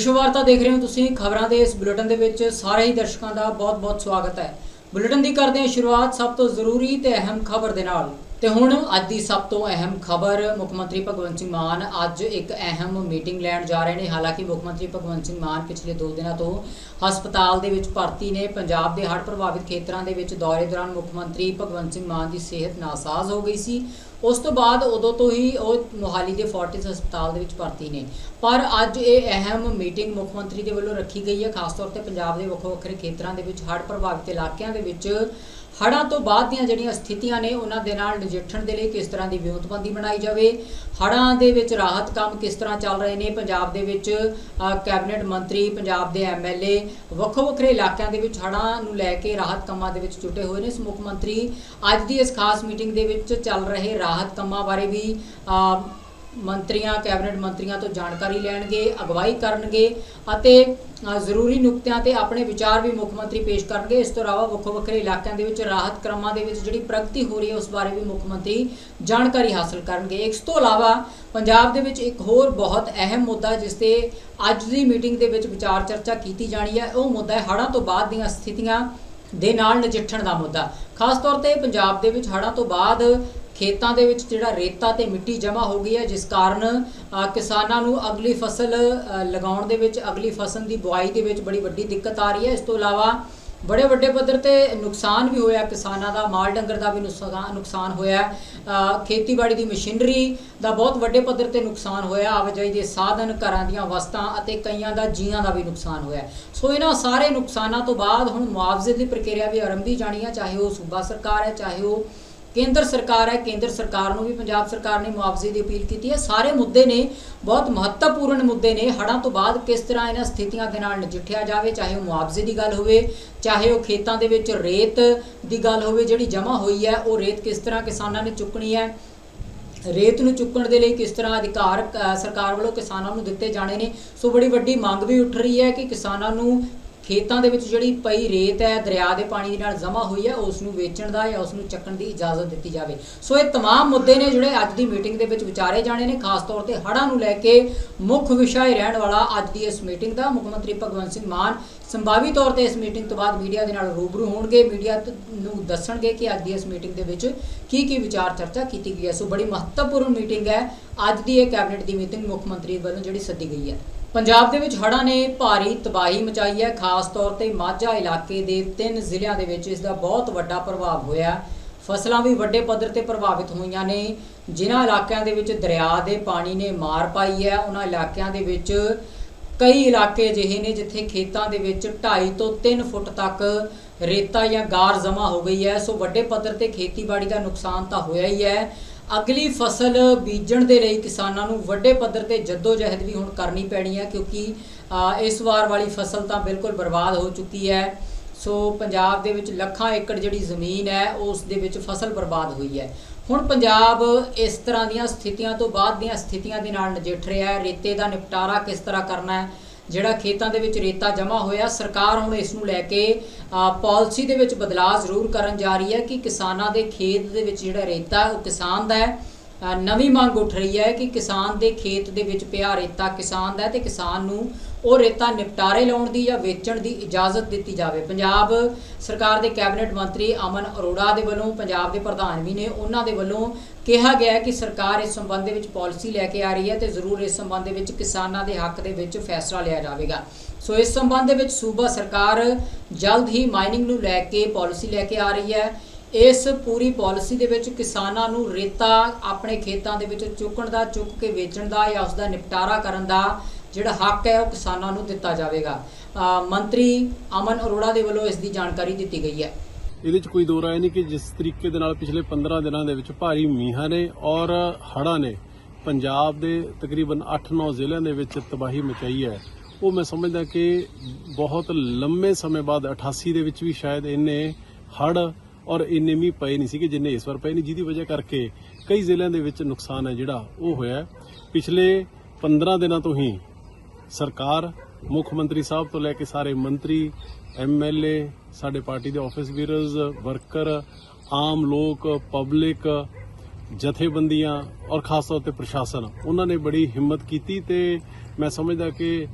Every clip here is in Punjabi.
ਵਿਸ਼ਵ ਵਾਰਤਾ ਦੇਖ ਰਹੇ ਹੋ ਤੁਸੀਂ, ਖਬਰਾਂ ਦੇ ਇਸ ਬੁਲੇਟਿਨ ਦੇ ਵਿੱਚ ਸਾਰੇ ਹੀ ਦਰਸ਼ਕਾਂ ਦਾ ਬਹੁਤ-ਬਹੁਤ ਸਵਾਗਤ ਹੈ। ਬੁਲੇਟਿਨ ਦੀ ਕਰਦੇ ਹਾਂ ਸ਼ੁਰੂਆਤ ਸਭ ਤੋਂ ਜ਼ਰੂਰੀ ਤੇ ਅਹਿਮ ਖਬਰ ਦੇ ਨਾਲ। ਤੇ ਹੁਣ ਅੱਜ ਦੀ ਸਭ ਤੋਂ ਅਹਿਮ ਖਬਰ, ਮੁੱਖ ਮੰਤਰੀ ਭਗਵੰਤ ਸਿੰਘ ਮਾਨ ਅੱਜ ਇੱਕ ਅਹਿਮ ਮੀਟਿੰਗ ਲੈਣ ਜਾ ਰਹੇ ਨੇ। ਹਾਲਾਂਕਿ ਮੁੱਖ ਮੰਤਰੀ ਭਗਵੰਤ ਸਿੰਘ ਮਾਨ ਪਿਛਲੇ 2 ਦਿਨਾਂ ਤੋਂ ਹਸਪਤਾਲ ਦੇ ਵਿੱਚ ਭਰਤੀ ਨੇ। ਪੰਜਾਬ ਦੇ ਹੜ੍ਹ ਪ੍ਰਭਾਵਿਤ ਖੇਤਰਾਂ ਦੇ ਵਿੱਚ ਦੌਰੇ ਦੌਰਾਨ ਮੁੱਖ ਮੰਤਰੀ ਭਗਵੰਤ ਸਿੰਘ ਮਾਨ ਦੀ ਸਿਹਤ ਨਾਸਾਜ਼ ਹੋ ਗਈ ਸੀ। ਉਸ ਤੋਂ ਬਾਅਦ ਉਦੋਂ ਤੋਂ ਹੀ ਉਹ ਮੋਹਾਲੀ ਦੇ ਫੋਰਟਿਸ ਹਸਪਤਾਲ ਦੇ ਵਿੱਚ ਭਰਤੀ ਨੇ। ਪਰ ਅੱਜ ਇਹ ਅਹਿਮ ਮੀਟਿੰਗ ਮੁੱਖ ਮੰਤਰੀ ਦੇ ਵੱਲੋਂ ਰੱਖੀ ਗਈ ਹੈ, ਖਾਸ ਤੌਰ ਤੇ ਪੰਜਾਬ ਦੇ ਵੱਖੋ ਵੱਖਰੇ ਖੇਤਰਾਂ ਦੇ ਵਿੱਚ, ਹੜ੍ਹ ਪ੍ਰਭਾਵਿਤ ਇਲਾਕਿਆਂ ਦੇ ਵਿੱਚ। ਹੜ੍ਹਾਂ ਤੋਂ ਬਾਅਦ ਦੀਆਂ ਜਿਹੜੀਆਂ ਸਥਿਤੀਆਂ ਨੇ, ਉਹਨਾਂ ਦੇ ਨਾਲ ਨਜਿੱਠਣ ਦੇ ਲਈ ਕਿਸ ਤਰ੍ਹਾਂ ਦੀ ਵਿਉਂਤਬੰਦੀ ਬਣਾਈ ਜਾਵੇ? ਹੜ੍ਹਾਂ ਦੇ ਵਿੱਚ ਰਾਹਤ ਕੰਮ ਕਿਸ ਤਰ੍ਹਾਂ ਚੱਲ ਰਹੇ ਨੇ? ਪੰਜਾਬ ਦੇ ਵਿੱਚ ਕੈਬਨਿਟ ਮੰਤਰੀ, ਪੰਜਾਬ ਦੇ ਐਮਐਲਏ ਵੱਖੋ ਵੱਖਰੇ ਇਲਾਕਿਆਂ ਦੇ ਵਿੱਚ ਹੜ੍ਹਾਂ ਨੂੰ ਲੈ ਕੇ ਰਾਹਤ ਕੰਮਾਂ ਦੇ ਵਿੱਚ ਜੁਟੇ ਹੋਏ ਨੇ ਮੁੱਖ ਮੰਤਰੀ। ਅੱਜ ਦੀ ਇਸ ਖਾਸ ਮੀਟਿੰਗ ਦੇ ਵਿੱਚ ਚੱਲ ਰਹੇ ਰਾਹਤ ਕੰਮਾਂ ਬਾਰੇ ਵੀ ਮੰਤਰੀਆਂ, ਕੈਬਨਿਟ ਮੰਤਰੀਆਂ ਤੋਂ ਜਾਣਕਾਰੀ ਲੈਣਗੇ, ਅਗਵਾਈ ਕਰਨਗੇ ਅਤੇ ਜ਼ਰੂਰੀ ਨੁਕਤਿਆਂ ਤੇ ਆਪਣੇ ਵਿਚਾਰ ਵੀ ਮੁੱਖ ਮੰਤਰੀ ਪੇਸ਼ ਕਰਨਗੇ। ਇਸ ਤੋਂ ਇਲਾਵਾ ਵੱਖੋ ਵੱਖਰੇ ਇਲਾਕਿਆਂ ਦੇ ਵਿੱਚ ਰਾਹਤ ਕ੍ਰਮਾਂ ਦੇ ਵਿੱਚ ਜਿਹੜੀ ਪ੍ਰਗਤੀ ਹੋ ਰਹੀ ਹੈ, ਉਸ ਬਾਰੇ ਵੀ ਮੁੱਖ ਮੰਤਰੀ ਜਾਣਕਾਰੀ ਹਾਸਲ ਕਰਨਗੇ। ਇਸ ਤੋਂ ਇਲਾਵਾ ਪੰਜਾਬ ਦੇ ਵਿੱਚ ਇੱਕ ਹੋਰ ਬਹੁਤ ਅਹਿਮ ਮੁੱਦਾ ਜਿਸ ਤੇ ਅੱਜ ਦੀ ਮੀਟਿੰਗ ਦੇ ਵਿੱਚ ਵਿਚਾਰ ਚਰਚਾ ਕੀਤੀ ਜਾਣੀ ਹੈ, ਉਹ ਮੁੱਦਾ ਹੈ ਹੜ੍ਹਾਂ ਤੋਂ ਬਾਅਦ ਦੀਆਂ ਸਥਿਤੀਆਂ ਦੇ ਨਾਲ ਨਜਿੱਠਣ ਦਾ ਮੁੱਦਾ। ਖਾਸ ਤੌਰ ਤੇ ਪੰਜਾਬ ਦੇ ਵਿੱਚ ਹੜ੍ਹਾਂ ਤੋਂ ਬਾਅਦ ਖੇਤਾਂ ਦੇ ਵਿੱਚ ਜਿਹੜਾ ਰੇਤਾ ਤੇ ਮਿੱਟੀ ਜਮ੍ਹਾਂ ਹੋ ਗਈ ਹੈ, ਜਿਸ ਕਾਰਨ ਕਿਸਾਨਾਂ ਨੂੰ ਅਗਲੀ ਫਸਲ ਲਗਾਉਣ ਦੇ ਵਿੱਚ, ਅਗਲੀ ਫਸਲ ਦੀ ਬੁਆਈ ਦੇ ਵਿੱਚ ਬੜੀ ਵੱਡੀ ਦਿੱਕਤ ਆ ਰਹੀ ਹੈ। ਇਸ ਤੋਂ ਇਲਾਵਾ ਬੜੇ ਵੱਡੇ ਪੱਧਰ ਤੇ ਨੁਕਸਾਨ ਵੀ ਹੋਇਆ, ਕਿਸਾਨਾਂ ਦਾ ਮਾਲ ਡੰਗਰ ਦਾ ਵੀ ਨੁਕਸਾਨ ਨੁਕਸਾਨ ਹੋਇਆ। ਖੇਤੀਬਾੜੀ ਦੀ ਮਸ਼ੀਨਰੀ ਦਾ ਬਹੁਤ ਵੱਡੇ ਪੱਧਰ ਤੇ ਨੁਕਸਾਨ ਹੋਇਆ, ਆਵਾਜਾਈ ਦੇ ਸਾਧਨ, ਘਰਾਂ ਦੀਆਂ ਵਸਤਾਂ ਅਤੇ ਕਈਆਂ ਦਾ ਜੀਆਂ ਦਾ ਵੀ ਨੁਕਸਾਨ ਹੋਇਆ। ਸੋ ਇਹਨਾਂ ਸਾਰੇ ਨੁਕਸਾਨਾਂ ਤੋਂ ਬਾਅਦ ਹੁਣ ਮੁਆਵਜ਼ੇ ਦੀ ਪ੍ਰਕਿਰਿਆ ਵੀ ਆਰੰਭੀ ਜਾਣੀ ਹੈ, ਚਾਹੇ ਉਹ ਸੂਬਾ ਸਰਕਾਰ ਹੈ, ਚਾਹੇ ਉਹ ਕੇਂਦਰ ਸਰਕਾਰ ਹੈ, ਕੇਂਦਰ ਸਰਕਾਰ ਨੂੰ ਵੀ ਪੰਜਾਬ ਸਰਕਾਰ ਨੇ ਮੁਆਵਜ਼ੇ ਦੀ ਅਪੀਲ ਕੀਤੀ ਹੈ। ਸਾਰੇ ਮੁੱਦੇ ਨੇ, ਬਹੁਤ ਮਹੱਤਵਪੂਰਨ ਮੁੱਦੇ ਨੇ। ਹੜ੍ਹਾਂ ਤੋਂ ਬਾਅਦ ਕਿਸ ਤਰ੍ਹਾਂ ਇਹਨਾਂ ਸਥਿਤੀਆਂ ਦੇ ਨਾਲ ਨਜਿੱਠਿਆ ਜਾਵੇ, ਚਾਹੇ ਉਹ ਮੁਆਵਜ਼ੇ ਦੀ ਗੱਲ ਹੋਵੇ, ਚਾਹੇ ਉਹ ਖੇਤਾਂ ਦੇ ਵਿੱਚ ਰੇਤ ਦੀ ਗੱਲ ਹੋਵੇ ਜਿਹੜੀ ਜਮ੍ਹਾਂ ਹੋਈ ਹੈ, ਉਹ ਰੇਤ ਕਿਸ ਤਰ੍ਹਾਂ ਕਿਸਾਨਾਂ ਨੇ ਚੁੱਕਣੀ ਹੈ, ਰੇਤ ਨੂੰ ਚੁੱਕਣ ਦੇ ਲਈ ਕਿਸ ਤਰ੍ਹਾਂ ਅਧਿਕਾਰ ਸਰਕਾਰ ਵੱਲੋਂ ਕਿਸਾਨਾਂ ਨੂੰ ਦਿੱਤੇ ਜਾਣੇ ਨੇ। ਸੋ ਬੜੀ ਵੱਡੀ ਮੰਗ ਵੀ ਉੱਠ ਰਹੀ ਹੈ ਕਿ ਕਿਸਾਨਾਂ ਨੂੰ ਖੇਤਾਂ ਦੇ ਵਿੱਚ ਜਿਹੜੀ ਪਈ ਰੇਤ ਹੈ ਦਰਿਆ ਦੇ ਪਾਣੀ ਦੇ ਨਾਲ ਜਮ੍ਹਾਂ ਹੋਈ ਹੈ ਉਸ ਨੂੰ ਵੇਚਣ ਦਾ ਜਾਂ ਉਸ ਨੂੰ ਚੱਕਣ ਦੀ ਇਜਾਜ਼ਤ ਦਿੱਤੀ ਜਾਵੇ ਸੋ ਇਹ तमाम ਮੁੱਦੇ ਨੇ ਜਿਹੜੇ ਅੱਜ ਦੀ ਮੀਟਿੰਗ ਦੇ ਵਿੱਚ ਵਿਚਾਰੇ ਜਾਣੇ ਨੇ ਖਾਸ ਤੌਰ ਤੇ ਹੜ੍ਹਾਂ ਨੂੰ ਲੈ ਕੇ ਮੁੱਖ ਵਿਸ਼ਾ ਹੀ ਰਹਿਣ ਵਾਲਾ ਅੱਜ ਦੀ ਇਸ ਮੀਟਿੰਗ ਦਾ ਮੁੱਖ ਮੰਤਰੀ ਭਗਵੰਤ ਸਿੰਘ ਮਾਨ ਸੰਭਾਵੀ ਤੌਰ ਤੇ ਇਸ ਮੀਟਿੰਗ ਤੋਂ ਬਾਅਦ ਮੀਡੀਆ ਦੇ ਨਾਲ ਰੂਬਰੂ ਹੋਣਗੇ ਮੀਡੀਆ ਤ- ਨੂੰ ਦੱਸਣਗੇ ਕਿ ਅੱਜ ਦੀ ਇਸ ਮੀਟਿੰਗ ਦੇ ਵਿੱਚ ਕੀ ਕੀ ਵਿਚਾਰ ਚਰਚਾ ਕੀਤੀ ਗਈ ਹੈ ਸੋ ਬੜੀ ਮਹੱਤਵਪੂਰਨ ਮੀਟਿੰਗ ਹੈ ਅੱਜ ਦੀ ਇਹ ਕੈਬਨਿਟ ਦੀ ਮੀਟਿੰਗ ਮੁੱਖ ਮੰਤਰੀ ਵੱਲੋਂ ਜਿਹੜੀ ਸੱਦੀ ਗਈ ਹੈ ਪੰਜਾਬ ਦੇ ਵਿੱਚ ਹੜ੍ਹਾਂ ਨੇ ਭਾਰੀ ਤਬਾਹੀ ਮਚਾਈ ਹੈ। ਖਾਸ ਤੌਰ ਤੇ ਮਾਝਾ ਇਲਾਕੇ ਦੇ ਤਿੰਨ ਜ਼ਿਲ੍ਹਿਆਂ ਦੇ ਵਿੱਚ ਇਸ ਦਾ ਬਹੁਤ ਵੱਡਾ ਪ੍ਰਭਾਵ ਹੋਇਆ ਫਸਲਾਂ ਵੀ ਵੱਡੇ ਪੱਧਰ ਤੇ ਪ੍ਰਭਾਵਿਤ ਹੋਈਆਂ ਨੇ। ਜਿਨ੍ਹਾਂ ਇਲਾਕਿਆਂ ਦੇ ਵਿੱਚ ਦਰਿਆ ਦੇ ਪਾਣੀ ਨੇ ਮਾਰ ਪਾਈ ਹੈ। ਉਹਨਾਂ ਇਲਾਕਿਆਂ ਦੇ ਵਿੱਚ ਕਈ ਇਲਾਕੇ ਅਜਿਹੇ ਨੇ ਜਿੱਥੇ ਖੇਤਾਂ ਦੇ ਵਿੱਚ 2.5 ਤੋਂ 3 ਫੁੱਟ ਤੱਕ ਰੇਤਾ ਜਾਂ ਗਾਰ ਜਮ੍ਹਾਂ ਹੋ ਗਈ ਹੈ। ਸੋ ਵੱਡੇ ਪੱਧਰ ਤੇ ਖੇਤੀਬਾੜੀ ਦਾ ਨੁਕਸਾਨ ਤਾਂ ਹੋਇਆ ਹੀ ਹੈ। ਅਗਲੀ ਫਸਲ ਬੀਜਣ ਦੇ ਲਈ ਕਿਸਾਨਾਂ ਨੂੰ ਵੱਡੇ ਪੱਧਰ ਤੇ ਜਹਿਦ ਵੀ ਹੁਣ ਕਰਨੀ ਪੈਣੀ ਹੈ, ਕਿਉਂਕਿ ਇਸ ਵਾਰ ਵਾਲੀ ਫਸਲ ਤਾਂ ਬਿਲਕੁਲ ਬਰਬਾਦ ਹੋ ਚੁੱਕੀ ਹੈ। ਸੋ ਪੰਜਾਬ ਦੇ ਵਿੱਚ ਲੱਖਾਂ ਏਕੜ ਜਿਹੜੀ ਜ਼ਮੀਨ ਹੈ, ਉਸ ਦੇ ਵਿੱਚ ਫਸਲ ਬਰਬਾਦ ਹੋਈ ਹੈ। ਹੁਣ ਪੰਜਾਬ ਇਸ ਤਰ੍ਹਾਂ ਦੀਆਂ ਸਥਿਤੀਆਂ ਤੋਂ ਬਾਅਦ ਦੀਆਂ ਸਥਿਤੀਆਂ ਦੇ ਨਾਲ ਨਜਿੱਠ ਰਿਹਾ ਹੈ। ਰੇਤੇ ਦਾ ਨਿਪਟਾਰਾ ਕਿਸ ਤਰ੍ਹਾਂ ਕਰਨਾ ਹੈ ਜਿਹੜਾ ਖੇਤਾਂ ਦੇ ਵਿੱਚ ਰੇਤਾ ਜਮ੍ਹਾਂ ਹੋਇਆ, ਸਰਕਾਰ ਹੁਣ ਇਸ ਨੂੰ ਲੈ ਕੇ ਪਾਲਿਸੀ ਦੇ ਵਿੱਚ ਬਦਲਾਅ ਜ਼ਰੂਰ ਕਰਨ ਜਾ ਰਹੀ ਹੈ ਕਿ ਕਿਸਾਨਾਂ ਦੇ ਖੇਤ ਦੇ ਵਿੱਚ ਜਿਹੜਾ ਰੇਤਾ ਉਹ ਕਿਸਾਨ ਦਾ ਹੈ। ਨਵੀਂ ਮੰਗ ਉੱਠ ਰਹੀ ਹੈ ਕਿ ਕਿਸਾਨ ਦੇ ਖੇਤ ਦੇ ਵਿੱਚ ਪਿਆ ਰੇਤਾ ਕਿਸਾਨ ਦਾ ਹੈ ਤੇ ਕਿਸਾਨ ਨੂੰ ਉਹ ਰੇਤਾ ਨਿਪਟਾਰੇ ਲਾਉਣ ਦੀ ਜਾਂ ਵੇਚਣ ਦੀ ਇਜਾਜ਼ਤ ਦਿੱਤੀ ਜਾਵੇ। ਪੰਜਾਬ ਸਰਕਾਰ ਦੇ ਕੈਬਨਿਟ ਮੰਤਰੀ ਅਮਨ ਅਰੋੜਾ ਦੇ ਵੱਲੋਂ ਪੰਜਾਬ ਦੇ ਪ੍ਰਧਾਨ ਵੀ ਨੇ। ਉਹਨਾਂ ਦੇ ਵੱਲੋਂ ਕਿਹਾ ਗਿਆ ਹੈ ਕਿ ਸਰਕਾਰ ਇਸ ਸੰਬੰਧ ਦੇ ਵਿੱਚ ਪਾਲਿਸੀ ਲੈ ਕੇ ਆ ਰਹੀ ਹੈ ਤੇ ਜ਼ਰੂਰ ਇਸ ਸੰਬੰਧ ਦੇ ਵਿੱਚ ਕਿਸਾਨਾਂ ਦੇ ਹੱਕ ਦੇ ਵਿੱਚ ਫੈਸਲਾ ਲਿਆ ਜਾਵੇਗਾ। ਸੋ ਇਸ ਸੰਬੰਧ ਦੇ ਵਿੱਚ ਸੂਬਾ ਸਰਕਾਰ ਜਲਦ ਹੀ ਮਾਈਨਿੰਗ ਨੂੰ ਲੈ ਕੇ ਪਾਲਿਸੀ ਲੈ ਕੇ ਆ ਰਹੀ ਹੈ। ਇਸ ਪੂਰੀ ਪਾਲਿਸੀ ਦੇ ਵਿੱਚ ਕਿਸਾਨਾਂ ਨੂੰ ਰੇਤਾ ਆਪਣੇ ਖੇਤਾਂ ਦੇ ਵਿੱਚ ਚੁੱਕਣ ਦਾ, ਚੁੱਕ ਕੇ ਵੇਚਣ ਦਾ ਜਾਂ ਉਸ ਦਾ ਨਿਪਟਾਰਾ ਕਰਨ ਦਾ ਜਿਹੜਾ ਹੱਕ ਹੈ ਉਹ ਕਿਸਾਨਾਂ ਨੂੰ ਦਿੱਤਾ ਜਾਵੇਗਾ। ਮੰਤਰੀ ਅਮਨ ਅਰੋੜਾ ਦੇ ਵੱਲੋਂ ਇਸ ਦੀ ਜਾਣਕਾਰੀ ਦਿੱਤੀ ਗਈ ਹੈ। ਇਹਦੇ 'ਚ ਕੋਈ ਦੋ ਰਾਏ ਨਹੀਂ ਕਿ ਜਿਸ ਤਰੀਕੇ ਦੇ ਨਾਲ ਪਿਛਲੇ 15 ਦਿਨਾਂ ਦੇ ਵਿੱਚ ਭਾਰੀ ਮੀਂਹਾਂ ਨੇ ਔਰ ਹੜ੍ਹਾਂ ਨੇ, ਪੰਜਾਬ ਦੇ ਤਕਰੀਬਨ 8-9 ਜ਼ਿਲ੍ਹਿਆਂ ਦੇ ਵਿੱਚ ਤਬਾਹੀ ਮਚਾਈ ਹੈ। ਉਹ ਮੈਂ ਸਮਝਦਾ ਕਿ ਬਹੁਤ ਲੰਮੇ ਸਮੇਂ ਬਾਅਦ 88 ਦੇ ਵਿੱਚ ਵੀ ਸ਼ਾਇਦ ਇੰਨੇ ਹੜ੍ਹ ਔਰ ਇੰਨੇ ਮੀਂਹ ਪਏ ਨਹੀਂ ਸੀਗੇ ਜਿੰਨੇ ਇਸ ਵਾਰ ਪਏ ਨਹੀਂ ਜਿਹਦੀ ਵਜ੍ਹਾ ਕਰਕੇ ਕਈ ਜ਼ਿਲ੍ਹਿਆਂ ਦੇ ਵਿੱਚ ਨੁਕਸਾਨ ਹੈ ਜਿਹੜਾ ਉਹ ਹੋਇਆ ਪਿਛਲੇ 15 ਦਿਨਾਂ ਤੋਂ ਹੀ ਸਰਕਾਰ, ਮੁੱਖ ਮੰਤਰੀ ਸਾਹਿਬ ਤੋਂ ਲੈ ਕੇ ਸਾਰੇ ਮੰਤਰੀ ਐਮਐਲਏ ਸਾਡੇ ਪਾਰਟੀ ਦੇ ਆਫਿਸ ਵੀਰਰਸ ਵਰਕਰ, ਆਮ ਲੋਕ, ਪਬਲਿਕ, ਜਥੇਬੰਦੀਆਂ ਔਰ ਖਾਸ ਤੌਰ ਤੇ ਪ੍ਰਸ਼ਾਸਨ, ਉਹਨਾਂ ਨੇ ਬੜੀ ਹਿੰਮਤ ਕੀਤੀ ਤੇ ਮੈਂ ਸਮਝਦਾ ਕਿ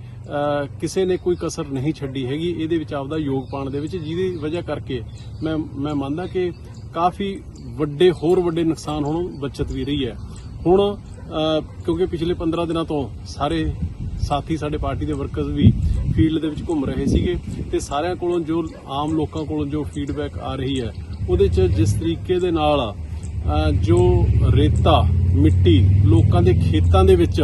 ਕਿਸੇ ਨੇ ਕੋਈ ਕਸਰ ਨਹੀਂ ਛੱਡੀ ਹੈਗੀ, ਇਹਦੇ ਵਿੱਚ ਆਪਦਾ ਯੋਗ ਪਾਉਣ ਦੇ ਵਿੱਚ, ਜਿਹਦੀ ਵਜ੍ਹਾ ਕਰਕੇ ਮੈਂ ਮੈਂ ਮੰਨਦਾ ਕਿ ਕਾਫੀ ਵੱਡੇ, ਹੋਰ ਵੱਡੇ ਨੁਕਸਾਨ ਹੁਣ ਬਚਤ ਵੀ ਰਹੀ ਹੈ। ਹੁਣ ਕਿਉਂਕਿ ਪਿਛਲੇ 15 ਦਿਨਾਂ ਤੋਂ ਸਾਰੇ ਸਾਥੀ ਸਾਡੇ ਪਾਰਟੀ ਦੇ ਵਰਕਰਸ ਵੀ ਫੀਲਡ ਦੇ ਵਿੱਚ ਘੁੰਮ ਰਹੇ ਸੀਗੇ ਤੇ ਸਾਰਿਆਂ ਕੋਲੋਂ ਜੋ ਆਮ ਲੋਕਾਂ ਕੋਲੋਂ ਜੋ ਫੀਡਬੈਕ ਆ ਰਹੀ ਹੈ ਉਹਦੇ 'ਚ ਜਿਸ ਤਰੀਕੇ ਦੇ ਨਾਲ ਜੋ ਰੇਤਾ ਮਿੱਟੀ ਲੋਕਾਂ ਦੇ ਖੇਤਾਂ ਦੇ ਵਿੱਚ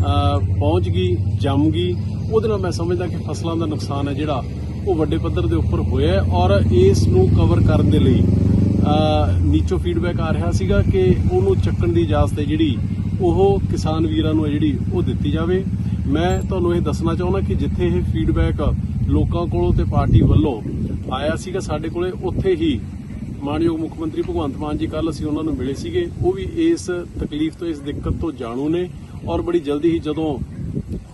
ਪਹੁੰਚ ਗਈ ਜੰਮ ਗਈ ਉਹਦੇ ਨਾਲ ਮੈਂ ਸਮਝਦਾ ਕਿ ਫਸਲਾਂ ਦਾ ਨੁਕਸਾਨ ਹੈ ਜਿਹੜਾ ਉਹ ਵੱਡੇ ਪੱਧਰ ਦੇ ਉੱਪਰ ਹੋਇਆ ਔਰ ਇਸ ਨੂੰ ਕਵਰ ਕਰਨ ਦੇ ਲਈ ਅ, ਨੀਚੋਂ ਫੀਡਬੈਕ ਆ ਰਿਹਾ ਸੀਗਾ ਕਿ ਉਹਨੂੰ ਚੱਕਣ ਦੀ ਇਜਾਜ਼ਤ ਹੈ ਜਿਹੜੀ ਉਹ ਕਿਸਾਨ ਵੀਰਾਂ ਨੂੰ ਹੈ ਜਿਹੜੀ ਉਹ ਦਿੱਤੀ ਜਾਵੇ। ਮੈਂ ਤੁਹਾਨੂੰ ਇਹ ਦੱਸਣਾ ਚਾਹੁੰਦਾ ਕਿ ਜਿੱਥੇ ਇਹ ਫੀਡਬੈਕ ਲੋਕਾਂ ਕੋਲੋਂ ਤੇ ਪਾਰਟੀ ਵੱਲੋਂ ਆਇਆ ਸੀਗਾ ਸਾਡੇ ਕੋਲੇ, ਉੱਥੇ ਹੀ ਮਾਨਯੋਗ ਮੁੱਖ ਮੰਤਰੀ ਭਗਵੰਤ ਮਾਨ ਜੀ ਕੱਲ ਅਸੀਂ ਉਹਨਾਂ ਨੂੰ ਮਿਲੇ ਸੀਗੇ। ਉਹ ਵੀ ਇਸ ਤਕਲੀਫ ਤੋਂ, ਇਸ ਦਿੱਕਤ ਤੋਂ ਜਾਣੂ ਨੇ ਔਰ ਬੜੀ ਜਲਦੀ ਹੀ ਜਦੋਂ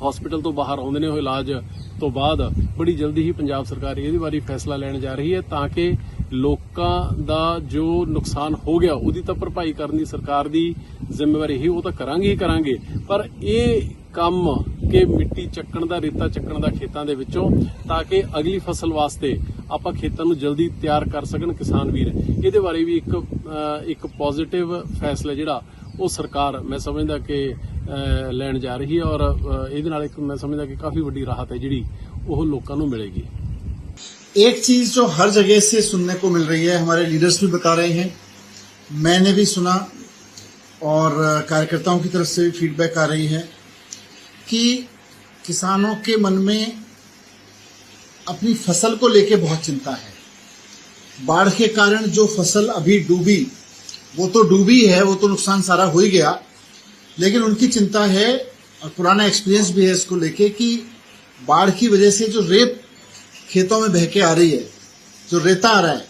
ਹਸਪੀਟਲ ਤੋਂ ਬਾਹਰ ਆਉਂਦੇ ਨੇ, ਉਹ ਇਲਾਜ ਤੋਂ ਬਾਅਦ ਬੜੀ ਜਲਦੀ ਹੀ ਪੰਜਾਬ ਸਰਕਾਰ ਇਹਦੇ ਬਾਰੇ ਫੈਸਲਾ ਲੈਣ ਜਾ ਰਹੀ ਹੈ ਤਾਂ ਕਿ ਲੋਕਾਂ ਦਾ ਜੋ ਨੁਕਸਾਨ ਹੋ ਗਿਆ, ਉਹਦੀ ਤਾਂ ਭਰਪਾਈ ਕਰਨ ਦੀ ਸਰਕਾਰ ਦੀ ਜ਼ਿੰਮੇਵਾਰੀ ਹੀ ਉਹ ਤਾਂ ਕਰਾਂਗੇ ਹੀ ਕਰਾਂਗੇ। ਪਰ ਇਹ ਕੰਮ ਕਿ ਮਿੱਟੀ ਚੱਕਣ ਦਾ ਰੇਤਾ ਚੱਕਣ ਦਾ ਖੇਤਾਂ ਦੇ ਵਿੱਚੋਂ ਤਾਂ ਕਿ ਅਗਲੀ ਫਸਲ ਵਾਸਤੇ ਆਪਾਂ ਖੇਤਾਂ ਨੂੰ ਜਲਦੀ ਤਿਆਰ ਕਰ ਸਕਣ ਕਿਸਾਨ ਵੀਰ ਇਹਦੇ ਬਾਰੇ ਵੀ ਇੱਕ ਅ, ਇੱਕ ਪੋਜ਼ਿਟਿਵ ਫੈਸਲਾ ਜਿਹੜਾ ਉਹ ਸਰਕਾਰ ਮੈਂ ਸਮਝਦਾ ਕਿ ਅ, ਲੈਣ ਜਾ ਰਹੀ ਹੈ ਔਰ ਅ, ਇਹਦੇ ਨਾਲ ਇੱਕ ਮੈਂ ਸਮਝਦਾ ਕਿ ਕਾਫੀ ਵੱਡੀ ਰਾਹਤ ਹੈ ਜਿਹੜੀ ਉਹ ਲੋਕਾਂ ਨੂੰ ਮਿਲੇਗੀ एक चीज जो हर जगह से सुनने को मिल रही है हमारे लीडर्स भी बता रहे हैं मैंने भी सुना और कार्यकर्ताओं की तरफ से भी फीडबैक आ रही है कि किसानों के मन में अपनी फ़सल को लेके बहुत चिंता है। बाढ़ के कारण जो फ़सल अभी डूबी, वो तो डूबी है, वो तो नुकसान सारा हो ही गया, लेकिन उनकी चिंता है और पुराना एक्सपीरियंस भी है इसको लेके कि बाढ़ की वजह से जो रेत खेतों में बह के आ रही है, जो रेता आ रहा है,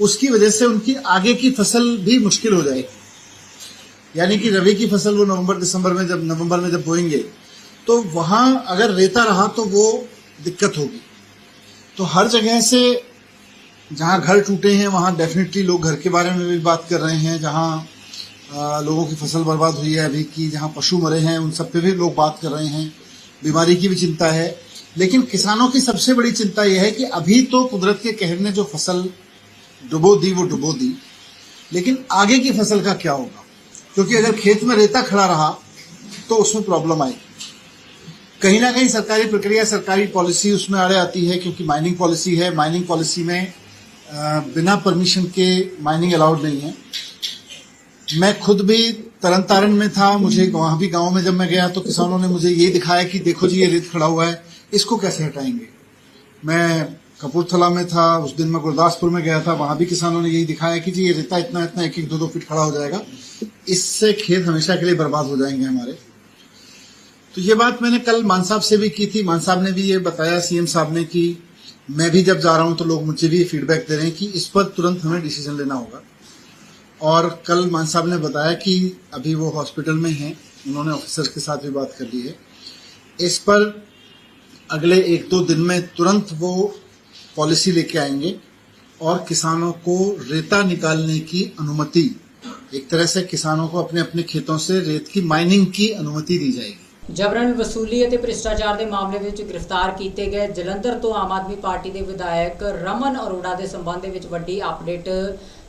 उसकी वजह से उनकी आगे की फ़सल भी मुश्किल हो जाएगी। यानी कि रबी की फ़सल वो नवंबर, दिसंबर में जब, नवंबर में जब बोएँगे तो वहाँ अगर रेता रहा तो वो दिक्कत होगी। तो हर जगह से जहाँ घर टूटे हैं, वहाँ डेफिनेटली लोग घर के बारे में भी बात कर रहे हैं, जहाँ लोगों की फ़सल बर्बाद हुई है अभी की, जहाँ पशु मरे हैं, उन सब पे भी लोग बात कर रहे हैं। बीमारी की भी चिंता है। लेकिन किसानों की सबसे बड़ी चिंता यह है कि अभी तो कुदरत के कहर ने जो फ़सल डुबो दी, वो डुबो दी। लेकिन आगे की फ़सल का क्या होगा? क्योंकि अगर खेत में रेता खड़ा रहा तो उसमें प्रॉब्लम आएगी। कहीं ना कहीं सरकारी प्रक्रिया, सरकारी पॉलिसी उसमें आड़े आती है क्योंकि माइनिंग पॉलिसी है। माइनिंग पॉलिसी में बिना परमिशन के माइनिंग अलाउड नहीं है। मैं खुद भी तरन तारण में था, मुझे वहाँ भी गाँव में जब मैं गया तो किसानों ने मुझे ये दिखाया कि देखो जी, ये रेत खड़ा हुआ है, इसको कैसे हटाएँगे? मैं कपूरथला में था, उस दिन मैं गुरदासपुर में गया था, वहाँ भी किसानों ने यही दिखाया कि जी, ये रेता इतना इतना एक एक दो दो फीट खड़ा हो जाएगा। इससे खेत हमेशा के लिए बर्बाद हो जाएँगे हमारे। तो ये बात मैंने कल मान साहब से भी की थी। मान साहब ने भी ये बताया, सीएम साहब ने कि मैं भी जब जा रहा हूँ तो लोग मुझे भी फीडबैक दे रहे हैं कि इस पर तुरंत हमें डिसीज़न लेना होगा। और कल मान साहब ने बताया कि अभी वो हॉस्पिटल में हैं, उन्होंने ऑफिसर के साथ भी बात कर ली है। इस पर अगले एक दो दिन में तुरंत वो पॉलिसी लेके आएँगे और किसानों को रेता निकालने की अनुमति, एक तरह से किसानों को अपने अपने खेतों से रेत की माइनिंग की अनुमति दी जाएगी। ਜਬਰਨ ਵਸੂਲੀ ਅਤੇ ਭ੍ਰਿਸ਼ਟਾਚਾਰ ਦੇ ਮਾਮਲੇ ਵਿੱਚ ਗ੍ਰਿਫਤਾਰ ਕੀਤੇ ਗਏ ਜਲੰਧਰ ਤੋਂ ਆਮ ਆਦਮੀ ਪਾਰਟੀ ਦੇ ਵਿਧਾਇਕ ਰਮਨ ਅਰੋੜਾ ਦੇ ਸੰਬੰਧ ਦੇ ਵਿੱਚ ਵੱਡੀ ਅਪਡੇਟ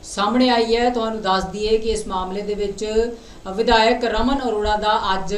ਸਾਹਮਣੇ ਆਈ ਹੈ। ਤੁਹਾਨੂੰ ਦੱਸ ਦਈਏ ਕਿ ਇਸ ਮਾਮਲੇ ਦੇ ਵਿੱਚ ਵਿਧਾਇਕ ਰਮਨ ਅਰੋੜਾ ਦਾ ਅੱਜ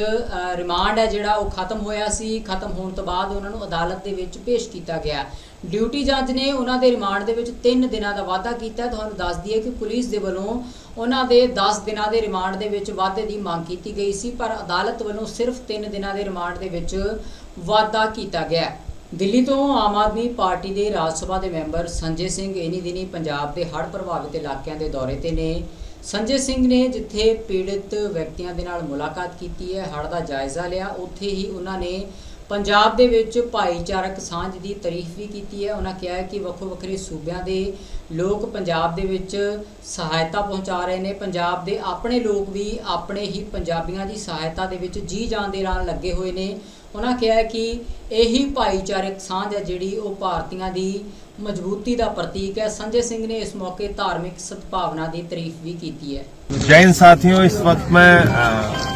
ਰਿਮਾਂਡ ਹੈ ਜਿਹੜਾ ਉਹ ਖਤਮ ਹੋਇਆ ਸੀ। ਖਤਮ ਹੋਣ ਤੋਂ ਬਾਅਦ ਉਹਨਾਂ ਨੂੰ ਅਦਾਲਤ ਦੇ ਵਿੱਚ ਪੇਸ਼ ਕੀਤਾ ਗਿਆ। ਡਿਊਟੀ ਜੱਜ ਨੇ ਉਹਨਾਂ ਦੇ ਰਿਮਾਂਡ ਦੇ ਵਿੱਚ 3 ਦਿਨਾਂ ਦਾ ਵਾਅਦਾ ਕੀਤਾ। ਤੁਹਾਨੂੰ ਦੱਸ ਦਈਏ ਕਿ ਪੁਲਿਸ ਦੇ ਵੱਲੋਂ ਉਹਨਾਂ ਦੇ 10 ਦਿਨਾਂ ਦੇ ਰਿਮਾਂਡ ਦੇ ਵਿੱਚ ਵਾਅਦੇ ਦੀ ਮੰਗ ਕੀਤੀ ਗਈ ਸੀ, ਪਰ ਅਦਾਲਤ ਵੱਲੋਂ ਸਿਰਫ 3 ਦਿਨਾਂ ਦੇ ਰਿਮਾਂਡ ਦੇ ਵਿੱਚ ਵਾਅਦਾ ਕੀਤਾ ਗਿਆ। ਦਿੱਲੀ ਤੋਂ ਆਮ ਆਦਮੀ ਪਾਰਟੀ ਦੇ ਰਾਜ ਸਭਾ ਦੇ ਮੈਂਬਰ ਸੰਜੇ ਸਿੰਘ ਇਨੀ ਦਿਨੀ ਪੰਜਾਬ ਦੇ ਹੜ੍ਹ ਪ੍ਰਭਾਵਿਤ ਇਲਾਕਿਆਂ ਦੇ ਦੌਰੇ ਤੇ ਨੇ। ਸੰਜੇ ਸਿੰਘ ਨੇ ਜਿੱਥੇ ਪੀੜਿਤ ਵਿਅਕਤੀਆਂ ਦੇ ਨਾਲ ਮੁਲਾਕਾਤ ਕੀਤੀ ਹੈ, ਹੜ੍ਹ ਦਾ ਜਾਇਜ਼ਾ ਲਿਆ, ਉੱਥੇ ਹੀ ਉਹਨਾਂ ਨੇ ਪੰਜਾਬ ਦੇ ਵਿੱਚ ਭਾਈਚਾਰਕ ਸਾਂਝ ਦੀ ਤਾਰੀਫ ਵੀ ਕੀਤੀ ਹੈ। ਉਹਨਾਂ ਕਿਹਾ ਹੈ ਕਿ ਵੱਖੋ ਵੱਖਰੇ ਸੂਬਿਆਂ ਦੇ ਲੋਕ ਪੰਜਾਬ ਦੇ ਵਿੱਚ ਸਹਾਇਤਾ ਪਹੁੰਚਾ ਰਹੇ ਨੇ। ਪੰਜਾਬ ਦੇ ਆਪਣੇ ਲੋਕ ਵੀ ਆਪਣੇ ਹੀ ਪੰਜਾਬੀਆਂ ਦੀ ਸਹਾਇਤਾ ਦੇ ਵਿੱਚ ਜੀ ਜਾਨ ਦੇ ਨਾਲ ਲੱਗੇ ਹੋਏ ਨੇ। ਉਹਨਾਂ ਕਿਹਾ ਹੈ ਕਿ ਇਹੀ ਭਾਈਚਾਰਕ ਸਾਂਝ ਹੈ ਜਿਹੜੀ ਉਹ ਭਾਰਤੀਆਂ ਦੀ ਮਜ਼ਬੂਤੀ ਦਾ ਪ੍ਰਤੀਕ ਹੈ ਸੰਜੇ ਸਿੰਘ ਨੇ ਇਸ ਮੌਕੇ ਧਾਰਮਿਕ ਸਦਭਾਵਨਾ ਦੀ ਤਾਰੀਫ ਵੀ ਕੀਤੀ ਹੈ जैन साथियों इस वक्त मैं अ,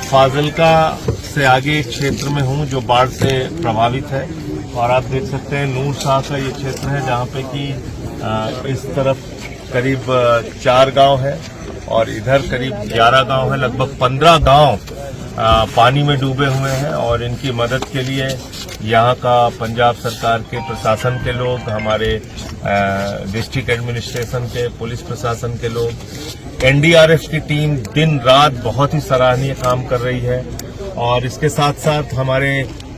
फाजिलका उससे आगे एक क्षेत्र में हूँ जो बाढ़ से प्रभावित है और आप देख सकते हैं नूर शाह का ये क्षेत्र है जहाँ पे कि अ, इस तरफ करीब अ, चार गांव है और इधर करीब ग्यारह गांव है लगभग पंद्रह गांव पानी में डूबे हुए हैं और इनकी मदद के लिए यहाँ का पंजाब सरकार के प्रशासन के लोग, हमारे डिस्ट्रिक्ट एडमिनिस्ट्रेशन के, पुलिस प्रशासन के लोग, एनडीआरएफ की टीम दिन रात बहुत ही सराहनीय काम कर रही है। और इसके साथ साथ हमारे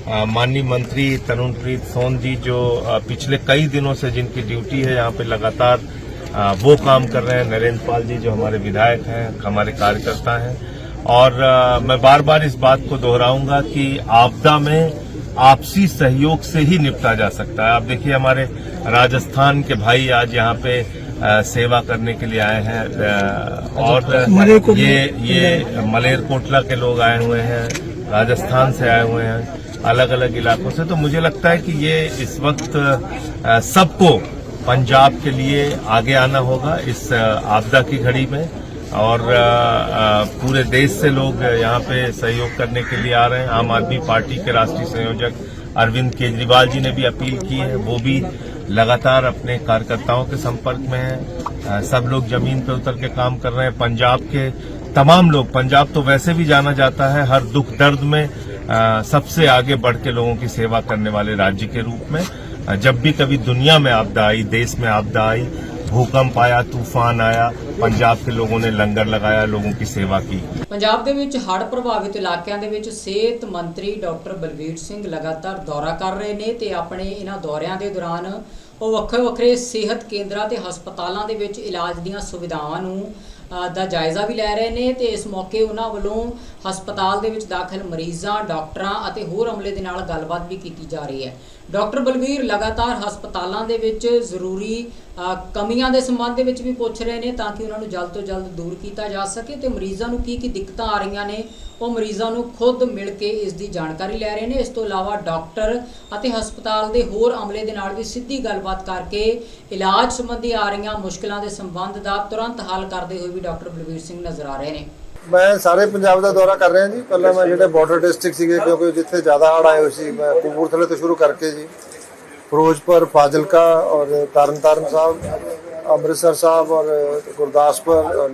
माननीय मंत्री तरुणप्रीत सोन जी जो पिछले कई दिनों से जिनकी ड्यूटी है, यहाँ पे लगातार वो काम कर रहे हैं। नरेंद्र पाल जी जो हमारे विधायक हैं, हमारे कार्यकर्ता हैं। और अ, मैं बार बार इस बात को दोहराऊँगा कि आपदा में आपसी सहयोग से ही निपटा जा सकता है। आप देखिए हमारे राजस्थान के भाई आज यहाँ पे अ, सेवा करने के लिए आए हैं और ये ये मलेरकोटला के लोग आए हुए हैं राजस्थान से आए हुए हैं अलग अलग इलाकों से। तो मुझे लगता है कि ये इस वक्त सबको पंजाब के लिए आगे आना होगा इस आपदा की घड़ी में। और पूरे देश से लोग यहाँ पे सहयोग करने के लिए आ रहे हैं। आम आदमी पार्टी के राष्ट्रीय संयोजक अरविंद केजरीवाल जी ने भी अपील की है। वो भी लगातार अपने कार्यकर्ताओं के संपर्क में हैं। सब लोग ज़मीन पर उतर के काम कर रहे हैं। पंजाब के तमाम लोग पंजाब तो वैसे भी जाना जाता है हर दुख दर्द में अ, सबसे आगे बढ़ के लोगों की सेवा करने वाले राज्य के रूप में। जब भी कभी दुनिया में आपदा आई देश में आपदा आई भूकंप आया तूफान आया पंजाब के लोगों ने लंगर लगाया लोगों की सेवा की ਪੰਜਾਬ ਦੇ ਵਿੱਚ ਹੜ੍ਹ ਪ੍ਰਭਾਵਿਤ ਇਲਾਕਿਆਂ ਦੇ ਵਿੱਚ ਸਿਹਤ ਮੰਤਰੀ ਡਾਕਟਰ ਬਲਵੀਰ ਸਿੰਘ ਲਗਾਤਾਰ ਦੌਰਾ ਕਰ ਰਹੇ ਨੇ ਤੇ ਆਪਣੇ ਇਹਨਾਂ ਦੌਰਿਆਂ ਦੇ ਦੌਰਾਨ ਉਹ ਵੱਖਰੇ ਵੱਖਰੇ ਸਿਹਤ ਕੇਂਦਰਾਂ ਤੇ ਹਸਪਤਾਲਾਂ ਦੇ ਵਿੱਚ ਇਲਾਜ ਦੀਆਂ ਸੁਵਿਧਾਵਾਂ ਨੂੰ ਅ, ਦਾ ਜਾਇਜ਼ਾ ਵੀ ਲੈ ਰਹੇ ਨੇ ਤੇ ਇਸ ਮੌਕੇ ਉਹਨਾਂ ਵੱਲੋਂ ਹਸਪਤਾਲ ਦੇ ਵਿੱਚ ਦਾਖਲ ਮਰੀਜ਼ਾਂ ਡਾਕਟਰਾਂ ਅਤੇ ਹੋਰ ਅਮਲੇ ਦੇ ਨਾਲ ਗੱਲਬਾਤ ਵੀ ਕੀਤੀ ਜਾ ਰਹੀ ਹੈ ਡਾਕਟਰ ਬਲਵੀਰ ਲਗਾਤਾਰ ਹਸਪਤਾਲਾਂ ਦੇ ਵਿੱਚ ਜ਼ਰੂਰੀ ਕਮੀਆਂ ਦੇ ਸੰਬੰਧ ਦੇ ਵਿੱਚ ਵੀ ਪੁੱਛ ਰਹੇ ਨੇ ਤਾਂ ਕਿ ਉਹਨਾਂ ਨੂੰ ਜਲਦ ਤੋਂ ਜਲਦ ਦੂਰ ਕੀਤਾ ਜਾ ਸਕੇ ਤੇ ਮਰੀਜ਼ਾਂ ਨੂੰ ਕੀ ਕੀ ਦਿੱਕਤਾਂ ਆ ਰਹੀਆਂ ਨੇ, ਉਹ ਮਰੀਜ਼ਾਂ ਨੂੰ ਖੁਦ ਮਿਲ ਕੇ ਇਸ ਦੀ ਜਾਣਕਾਰੀ ਲੈ ਰਹੇ ਨੇ। ਇਸ ਤੋਂ ਇਲਾਵਾ ਡਾਕਟਰ ਅਤੇ ਹਸਪਤਾਲ ਦੇ ਹੋਰ ਅਮਲੇ ਦੇ ਨਾਲ ਵੀ ਸਿੱਧੀ ਗੱਲਬਾਤ ਕਰਕੇ ਇਲਾਜ ਸੰਬੰਧੀ ਆ ਰਹੀਆਂ ਮੁਸ਼ਕਲਾਂ ਦੇ ਸੰਬੰਧ ਦਾ ਤੁਰੰਤ ਹੱਲ ਕਰਦੇ ਹੋਏ ਵੀ ਡਾਕਟਰ ਬਲਵੀਰ ਸਿੰਘ ਨਜ਼ਰ ਆ ਰਹੇ ਨੇ। ਮੈਂ ਸਾਰੇ ਪੰਜਾਬ ਦਾ ਦੌਰਾ ਕਰ ਰਿਹਾ ਜੀ। ਪਹਿਲਾਂ ਮੈਂ ਜਿਹੜੇ ਬਾਰਡਰ ਡਿਸਟ੍ਰਿਕਟ ਸੀਗੇ ਕਿਉਂਕਿ ਜਿੱਥੇ ਜ਼ਿਆਦਾ ਹੜ੍ਹ ਆਏ ਹੋਏ ਸੀ ਮੈਂ ਕਪੂਰਥਲੇ ਤੋਂ ਸ਼ੁਰੂ ਕਰਕੇ ਜੀ। ਫਿਰੋਜ਼ਪੁਰ ਫਾਜ਼ਿਲਕਾ ਔਰ ਤਰਨਤਾਰਨ ਸਾਹਿਬ ਅੰਮ੍ਰਿਤਸਰ ਸਾਹਿਬ ਔਰ ਗੁਰਦਾਸਪੁਰ ਔਰ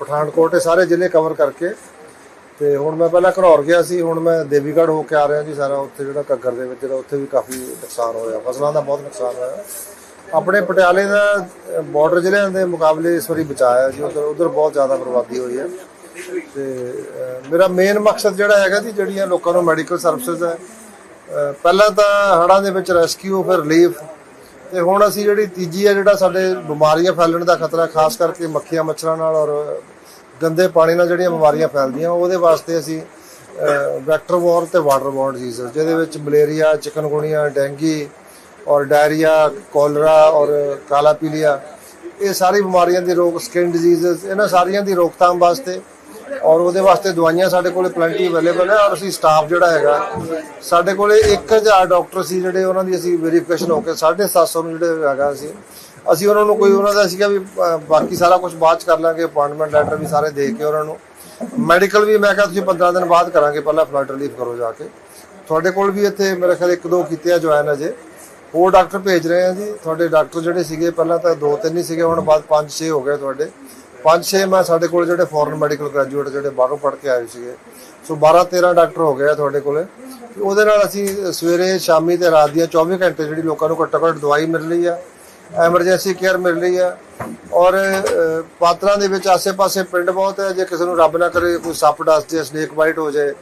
ਪਠਾਨਕੋਟ ਇਹ ਸਾਰੇ ਜ਼ਿਲ੍ਹੇ ਕਵਰ ਕਰਕੇ। ਤੇ ਹੁਣ ਮੈਂ ਪਹਿਲਾਂ ਘਨੌਰ ਗਿਆ ਸੀ ਹੁਣ ਮੈਂ ਦੇਵੀਗੜ੍ਹ ਹੋ ਕੇ ਆ ਰਿਹਾ ਜੀ ਸਾਰਾ ਉੱਥੇ ਜਿਹੜਾ ਘੱਗਰ ਦੇ ਵਿੱਚ ਜਿਹੜਾ ਉੱਥੇ ਵੀ ਕਾਫੀ ਨੁਕਸਾਨ ਹੋਇਆ ਫਸਲਾਂ ਦਾ ਬਹੁਤ ਨੁਕਸਾਨ ਹੋਇਆ। ਆਪਣੇ ਪਟਿਆਲੇ ਦਾ ਬਾਰਡਰ ਜ਼ਿਲ੍ਹਿਆਂ ਦੇ ਮੁਕਾਬਲੇ ਇਸ ਵਾਰੀ ਬਚਾਇਆ ਜੀ ਉਧਰ ਉਧਰ ਬਹੁਤ ਜ਼ਿਆਦਾ ਬਰਬਾਦੀ ਹੋਈ ਹੈ। ਤੇ ਮੇਰਾ ਮੇਨ ਮਕਸਦ ਜਿਹੜਾ ਹੈਗਾ ਜੀ, ਜਿਹੜੀਆਂ ਲੋਕਾਂ ਨੂੰ ਮੈਡੀਕਲ ਸਰਵਿਸਿਜ਼ ਹੈ ਪਹਿਲਾਂ ਤਾਂ ਹੜ੍ਹਾਂ ਦੇ ਵਿੱਚ ਰੈਸਕਿਊ ਫਿਰ ਰਿਲੀਫ ਤੇ ਹੁਣ ਅਸੀਂ ਜਿਹੜੀ ਤੀਜੀ ਹੈ, ਜਿਹੜਾ ਸਾਡੇ ਬਿਮਾਰੀਆਂ ਫੈਲਣ ਦਾ ਖਤਰਾ, ਖਾਸ ਕਰਕੇ ਮੱਖੀਆਂ, ਮੱਛਰਾਂ ਨਾਲ ਔਰ ਗੰਦੇ ਪਾਣੀ ਨਾਲ ਜਿਹੜੀਆਂ ਬਿਮਾਰੀਆਂ ਫੈਲਦੀਆਂ, ਉਹਦੇ ਵਾਸਤੇ ਅਸੀਂ ਵੈਕਟਰ ਵਾਰ ਤੇ ਵਾਟਰ ਬੋਰਨ ਡਿਜ਼ੀਜ਼ ਜਿਹਦੇ ਵਿੱਚ ਮਲੇਰੀਆ ਚਿਕਨਗੁਨੀਆ ਡੈਂਗੀ ਔਰ ਡਾਇਰੀਆ ਕੋਲਰਾ ਔਰ ਕਾਲਾ ਪੀਲੀਆ, ਇਹ ਸਾਰੀ ਬਿਮਾਰੀਆਂ ਦੀ ਰੋਕ ਸਕਿਨ ਡਿਜ਼ੀਜ਼ਸ ਇਹਨਾਂ ਸਾਰੀਆਂ ਦੀ ਰੋਕਥਾਮ ਵਾਸਤੇ ਔਰ ਉਹਦੇ ਵਾਸਤੇ ਦਵਾਈਆਂ ਸਾਡੇ ਕੋਲੇ ਪਲੈਂਟੀ ਅਵੇਲੇਬਲ ਹੈ ਔਰ ਅਸੀਂ ਸਟਾਫ ਜਿਹੜਾ ਹੈਗਾ, ਸਾਡੇ ਕੋਲੇ 1000 ਡਾਕਟਰ ਸੀ ਜਿਹੜੇ ਉਹਨਾਂ ਦੀ ਅਸੀਂ ਵੈਰੀਫਿਕੇਸ਼ਨ ਹੋ ਕੇ 750 ਨੂੰ ਜਿਹੜੇ ਹੈਗਾ ਅਸੀਂ ਅਸੀਂ ਉਹਨਾਂ ਨੂੰ ਕੋਈ ਉਹਨਾਂ ਦਾ ਸੀਗਾ ਵੀ ਬਾਕੀ ਸਾਰਾ ਕੁਝ ਬਾਅਦ ਚ ਕਰ ਲਾਂਗੇ ਅਪਾਇੰਟਮੈਂਟ ਲੈਟਰ ਵੀ ਸਾਰੇ ਦੇ ਕੇ ਉਹਨਾਂ ਨੂੰ। ਮੈਡੀਕਲ ਵੀ ਮੈਂ ਕਿਹਾ ਤੁਸੀਂ 15 ਦਿਨ ਬਾਅਦ ਕਰਾਂਗੇ, ਪਹਿਲਾਂ ਫਲੱਡ ਰਿਲੀਫ ਕਰੋ ਜਾ ਕੇ। ਤੁਹਾਡੇ ਕੋਲ ਵੀ ਇੱਥੇ ਮੇਰੇ ਖਿਆਲ ਇੱਕ ਦੋ ਕੀਤੇ ਆ ਜੁਆਇਨ ਅਜੇ। ਹੋਰ ਡਾਕਟਰ ਭੇਜ ਰਹੇ ਆ ਜੀ। ਤੁਹਾਡੇ ਡਾਕਟਰ ਜਿਹੜੇ ਸੀਗੇ, ਪਹਿਲਾਂ ਤਾਂ ਦੋ ਤਿੰਨ ਹੀ ਸੀਗੇ, ਹੁਣ ਬਾਅਦ 5-6 ਹੋ ਗਏ ਤੁਹਾਡੇ। 5-6 ਮੈਂ ਸਾਡੇ ਕੋਲ ਜਿਹੜੇ ਫੋਰਨ ਮੈਡੀਕਲ ਗ੍ਰੈਜੂਏਟ ਜਿਹੜੇ ਬਾਹਰੋਂ ਪੜ੍ਹ ਕੇ ਆਏ ਸੀਗੇ। ਸੋ 12-13 ਡਾਕਟਰ ਹੋ ਗਏ ਆ ਤੁਹਾਡੇ ਕੋਲੇ। ਤੇ ਉਹਦੇ ਨਾਲ ਅਸੀਂ ਸਵੇਰੇ, ਸ਼ਾਮੀ ਤੇ ਰਾਤ ਦੀਆਂ 24 ਘੰਟੇ ਜਿਹੜੀ ਲੋਕਾਂ ਨੂੰ ਘੱਟੋ ਘੱਟ ਦਵਾਈ ਮਿਲ ਰਹੀ ਆ ਐਮਰਜੈਂਸੀ ਕੇਅਰ ਮਿਲ ਰਹੀ ਆ ਔਰ ਪਾਤਰਾਂ ਦੇ ਵਿੱਚ ਆਸੇ-ਪਾਸੇ ਪਿੰਡ ਬਹੁਤ ਹੈ, ਜੇ ਕਿਸੇ ਨੂੰ ਰੱਬ ਨਾ ਕਰੇ, ਕੋਈ ਸੱਪ ਡਸ ਜੇ ਸਨੇਕ ਬਾਈਟ ਹੋ ਜਾਏ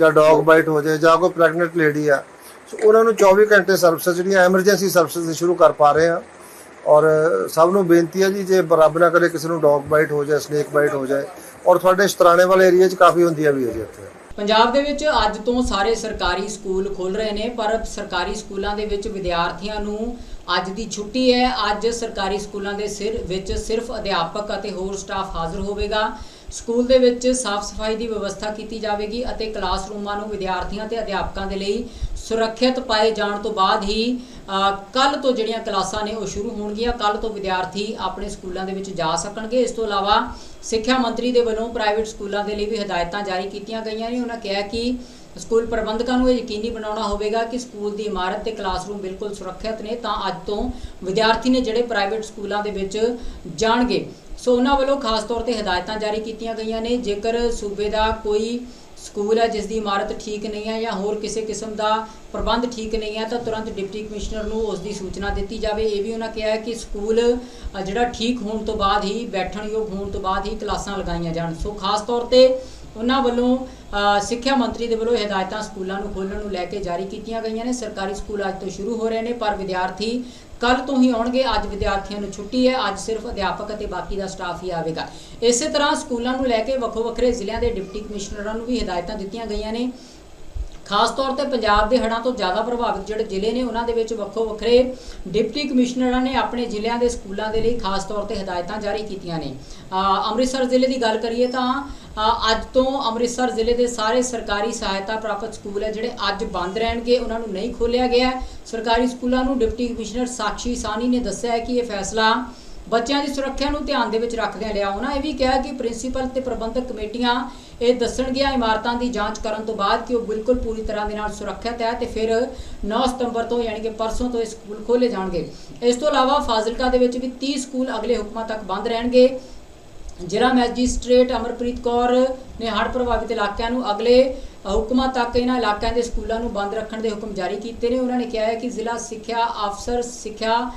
ਜਾਂ ਡੌਗ ਬਾਈਟ ਹੋ ਜਾਏ ਜਾਂ ਕੋਈ ਪ੍ਰੈਗਨੈਂਟ ਲੇਡੀ ਆ। ਸੋ ਉਹਨਾਂ ਨੂੰ 24 ਘੰਟੇ ਸਰਵਿਸ ਜਿਹੜੀਆਂ ਐਮਰਜੈਂਸੀ ਸਰਵਿਸ ਸ਼ੁਰੂ ਕਰ ਪਾ ਰਹੇ ਆ। ਔਰ ਸਭ ਨੂੰ ਬੇਨਤੀ ਹੈ ਜੀ, ਜੇ ਰੱਬ ਨਾ ਕਰੇ ਕਿਸੇ ਨੂੰ ਡੌਗ ਬਾਈਟ ਹੋ ਜਾਏ, ਸਨੇਕ ਬਾਈਟ ਹੋ ਜਾਏ, ਔਰ ਤੁਹਾਡੇ ਸ਼ਤਰਾਣੇ ਵਾਲੇ ਏਰੀਆ 'ਚ ਕਾਫੀ ਹੁੰਦੀਆਂ ਵੀ ਜੀ ਇੱਥੇ। ਪੰਜਾਬ ਦੇ ਵਿੱਚ ਅੱਜ ਤੋਂ ਸਾਰੇ ਸਰਕਾਰੀ ਸਕੂਲ ਖੁੱਲ ਰਹੇ ਨੇ, ਪਰ ਸਰਕਾਰੀ ਸਕੂਲਾਂ ਦੇ ਵਿੱਚ ਵਿਦਿਆਰਥੀਆਂ ਨੂੰ ਅੱਜ ਦੀ ਛੁੱਟੀ ਹੈ। ਅੱਜ ਸਰਕਾਰੀ ਸਕੂਲਾਂ ਦੇ ਸਿਰ ਵਿੱਚ ਸਿਰਫ ਅਧਿਆਪਕ ਅਤੇ ਹੋਰ ਸਟਾਫ ਹਾਜ਼ਰ ਹੋਵੇਗਾ। ਸਕੂਲ ਦੇ ਵਿੱਚ ਸਾਫ਼ ਸਫ਼ਾਈ ਦੀ ਵਿਵਸਥਾ ਕੀਤੀ ਜਾਵੇਗੀ ਅਤੇ ਕਲਾਸਰੂਮਾਂ ਨੂੰ ਵਿਦਿਆਰਥੀਆਂ ਤੇ ਅਧਿਆਪਕਾਂ ਦੇ ਲਈ ਸੁਰੱਖਿਅਤ ਪਾਏ ਜਾਣ ਤੋਂ ਬਾਅਦ ਹੀ ਕੱਲ ਤੋਂ ਜਿਹੜੀਆਂ ਕਲਾਸਾਂ ਨੇ ਉਹ ਸ਼ੁਰੂ ਹੋਣਗੀਆਂ ਕੱਲ ਤੋਂ ਵਿਦਿਆਰਥੀ ਆਪਣੇ ਸਕੂਲਾਂ ਦੇ ਵਿੱਚ ਜਾ ਸਕਣਗੇ। ਇਸ ਤੋਂ ਇਲਾਵਾ ਸਿੱਖਿਆ ਮੰਤਰੀ ਦੇ ਵੱਲੋਂ ਪ੍ਰਾਈਵੇਟ ਸਕੂਲਾਂ ਦੇ ਲਈ ਵੀ ਹਦਾਇਤਾਂ ਜਾਰੀ ਕੀਤੀਆਂ ਗਈਆਂ ਨੇ। ਉਹਨਾਂ ਕਿਹਾ ਕਿ ਸਕੂਲ ਪ੍ਰਬੰਧਕਾਂ ਨੂੰ ਇਹ ਯਕੀਨੀ ਬਣਾਉਣਾ ਹੋਵੇਗਾ ਕਿ ਸਕੂਲ ਦੀ ਇਮਾਰਤ ਤੇ ਕਲਾਸਰੂਮ ਬਿਲਕੁਲ ਸੁਰੱਖਿਅਤ ਨੇ, ਤਾਂ ਅੱਜ ਤੋਂ ਵਿਦਿਆਰਥੀ ਨੇ ਜਿਹੜੇ ਪ੍ਰਾਈਵੇਟ ਸਕੂਲਾਂ ਦੇ ਵਿੱਚ ਜਾਣਗੇ। ਸੋ ਉਹਨਾਂ ਵੱਲੋਂ ਖਾਸ ਤੌਰ ਤੇ ਹਦਾਇਤਾਂ ਜਾਰੀ ਕੀਤੀਆਂ ਗਈਆਂ ਨੇ। ਜੇਕਰ ਸੂਬੇ ਦਾ ਕੋਈ ਸਕੂਲ ਹੈ ਜਿਸ ਦੀ ਇਮਾਰਤ ਠੀਕ ਨਹੀਂ ਹੈ ਜਾਂ ਹੋਰ ਕਿਸੇ ਕਿਸਮ ਦਾ ਪ੍ਰਬੰਧ ਠੀਕ ਨਹੀਂ ਹੈ, ਤਾਂ ਤੁਰੰਤ ਡਿਪਟੀ ਕਮਿਸ਼ਨਰ ਨੂੰ ਉਸ ਦੀ ਸੂਚਨਾ ਦਿੱਤੀ ਜਾਵੇ। ਇਹ ਵੀ ਉਹਨਾਂ ਕਿਹਾ ਹੈ ਕਿ ਸਕੂਲ ਜਿਹੜਾ ਠੀਕ ਹੋਣ ਤੋਂ ਬਾਅਦ ਹੀ, ਬੈਠਣਯੋਗ ਹੋਣ ਤੋਂ ਬਾਅਦ ਹੀ ਕਲਾਸਾਂ ਲਗਾਈਆਂ ਜਾਣ। ਸੋ ਖਾਸ ਤੌਰ ਤੇ ਉਹਨਾਂ ਵੱਲੋਂ ਸਿੱਖਿਆ ਮੰਤਰੀ ਦੇ ਵੱਲੋਂ ਇਹ ਹਦਾਇਤਾਂ ਸਕੂਲਾਂ ਨੂੰ ਖੋਲ੍ਹਣ ਨੂੰ ਲੈ ਕੇ ਜਾਰੀ ਕੀਤੀਆਂ ਗਈਆਂ ਨੇ। ਸਰਕਾਰੀ ਸਕੂਲ ਅੱਜ ਤੋਂ ਸ਼ੁਰੂ ਹੋ ਰਹੇ ਨੇ, ਪਰ ਵਿਦਿਆਰਥੀ ਕੱਲ ਤੋਂ ਹੀ ਆਉਣਗੇ, ਅੱਜ ਵਿਦਿਆਰਥੀਆਂ ਨੂੰ ਛੁੱਟੀ ਹੈ, ਅੱਜ ਸਿਰਫ ਅਧਿਆਪਕ ਅਤੇ ਬਾਕੀ ਦਾ ਸਟਾਫ ਹੀ ਆਵੇਗਾ। ਇਸੇ ਤਰ੍ਹਾਂ ਸਕੂਲਾਂ ਨੂੰ ਲੈ ਕੇ ਵੱਖੋ ਵੱਖਰੇ ਜ਼ਿਲ੍ਹਿਆਂ ਦੇ ਡਿਪਟੀ ਕਮਿਸ਼ਨਰਾਂ ਨੂੰ ਵੀ ਹਦਾਇਤਾਂ ਦਿੱਤੀਆਂ ਗਈਆਂ ਨੇ। ਖਾਸ ਤੌਰ ਤੇ ਪੰਜਾਬ ਦੇ ਹੜ੍ਹਾਂ ਤੋਂ ਜ਼ਿਆਦਾ ਪ੍ਰਭਾਵਿਤ ਜਿਹੜੇ ਜ਼ਿਲ੍ਹੇ ਨੇ, ਉਹਨਾਂ ਦੇ ਵਿੱਚ ਵੱਖੋ ਵੱਖਰੇ ਡਿਪਟੀ ਕਮਿਸ਼ਨਰਾਂ ਨੇ ਆਪਣੇ ਜ਼ਿਲ੍ਹਿਆਂ ਦੇ ਸਕੂਲਾਂ ਦੇ ਲਈ ਖਾਸ ਤੌਰ ਤੇ ਹਦਾਇਤਾਂ ਜਾਰੀ ਕੀਤੀਆਂ ਨੇ। ਅੰਮ੍ਰਿਤਸਰ ਜ਼ਿਲ੍ਹੇ ਦੀ ਗੱਲ ਕਰੀਏ ਤਾਂ ਅੱਜ ਤੋਂ ਅੰਮ੍ਰਿਤਸਰ ਜ਼ਿਲ੍ਹੇ ਦੇ ਸਾਰੇ ਸਰਕਾਰੀ ਸਹਾਇਤਾ ਪ੍ਰਾਪਤ ਸਕੂਲ ਹੈ, ਜਿਹੜੇ ਅੱਜ ਬੰਦ ਰਹਿਣਗੇ, ਉਹਨਾਂ ਨੂੰ ਨਹੀਂ ਖੋਲ੍ਹਿਆ ਗਿਆ ਸਰਕਾਰੀ ਸਕੂਲਾਂ ਨੂੰ ਡਿਪਟੀ ਕਮਿਸ਼ਨਰ ਸਾਕਸ਼ੀ ਸਾਨੀ ਨੇ ਦੱਸਿਆ ਹੈ ਕਿ ਇਹ ਫੈਸਲਾ ਬੱਚਿਆਂ ਦੀ ਸੁਰੱਖਿਆ ਨੂੰ ਧਿਆਨ ਦੇ ਵਿੱਚ ਰੱਖਦਿਆਂ ਲਿਆ। ਉਹਨਾਂ ਇਹ ਵੀ ਕਿਹਾ ਕਿ ਪ੍ਰਿੰਸੀਪਲ ਤੇ ਪ੍ਰਬੰਧਕ ਕਮੇਟੀਆਂ ਇਹ ਦੱਸਣਗੀਆਂ ਇਮਾਰਤਾਂ ਦੀ ਜਾਂਚ ਕਰਨ ਤੋਂ ਬਾਅਦ ਕਿ ਉਹ ਬਿਲਕੁਲ ਪੂਰੀ ਤਰ੍ਹਾਂ ਦੇ ਨਾਲ ਸੁਰੱਖਿਅਤ ਹੈ ਤੇ ਫਿਰ 9 ਸਤੰਬਰ ਤੋਂ ਯਾਨੀ ਕਿ ਪਰਸੋਂ ਤੋਂ ਇਹ ਸਕੂਲ ਖੋਲੇ ਜਾਣਗੇ। ਇਸ ਤੋਂ ਇਲਾਵਾ ਫਾਜ਼ਿਲਕਾ ਦੇ ਵਿੱਚ ਵੀ 30 ਸਕੂਲ ਅਗਲੇ ਹੁਕਮਾਂ ਤੱਕ ਬੰਦ ਰਹਿਣਗੇ। ਜ਼ਿਲ੍ਹਾ ਮੈਜਿਸਟ੍ਰੇਟ ਅਮਰਪ੍ਰੀਤ ਕੌਰ ਨੇ ਹੜ੍ਹ ਪ੍ਰਭਾਵਿਤ ਇਲਾਕਿਆਂ ਨੂੰ ਅਗਲੇ ਹੁਕਮਾਂ ਤੱਕ ਇਹਨਾਂ ਇਲਾਕਿਆਂ ਦੇ ਸਕੂਲਾਂ ਨੂੰ ਬੰਦ ਰੱਖਣ ਦੇ ਹੁਕਮ ਜਾਰੀ ਕੀਤੇ ਨੇ। ਉਹਨਾਂ ਨੇ ਕਿਹਾ ਹੈ ਕਿ ਜ਼ਿਲ੍ਹਾ ਸਿੱਖਿਆ ਅਫਸਰ, ਸਿੱਖਿਆ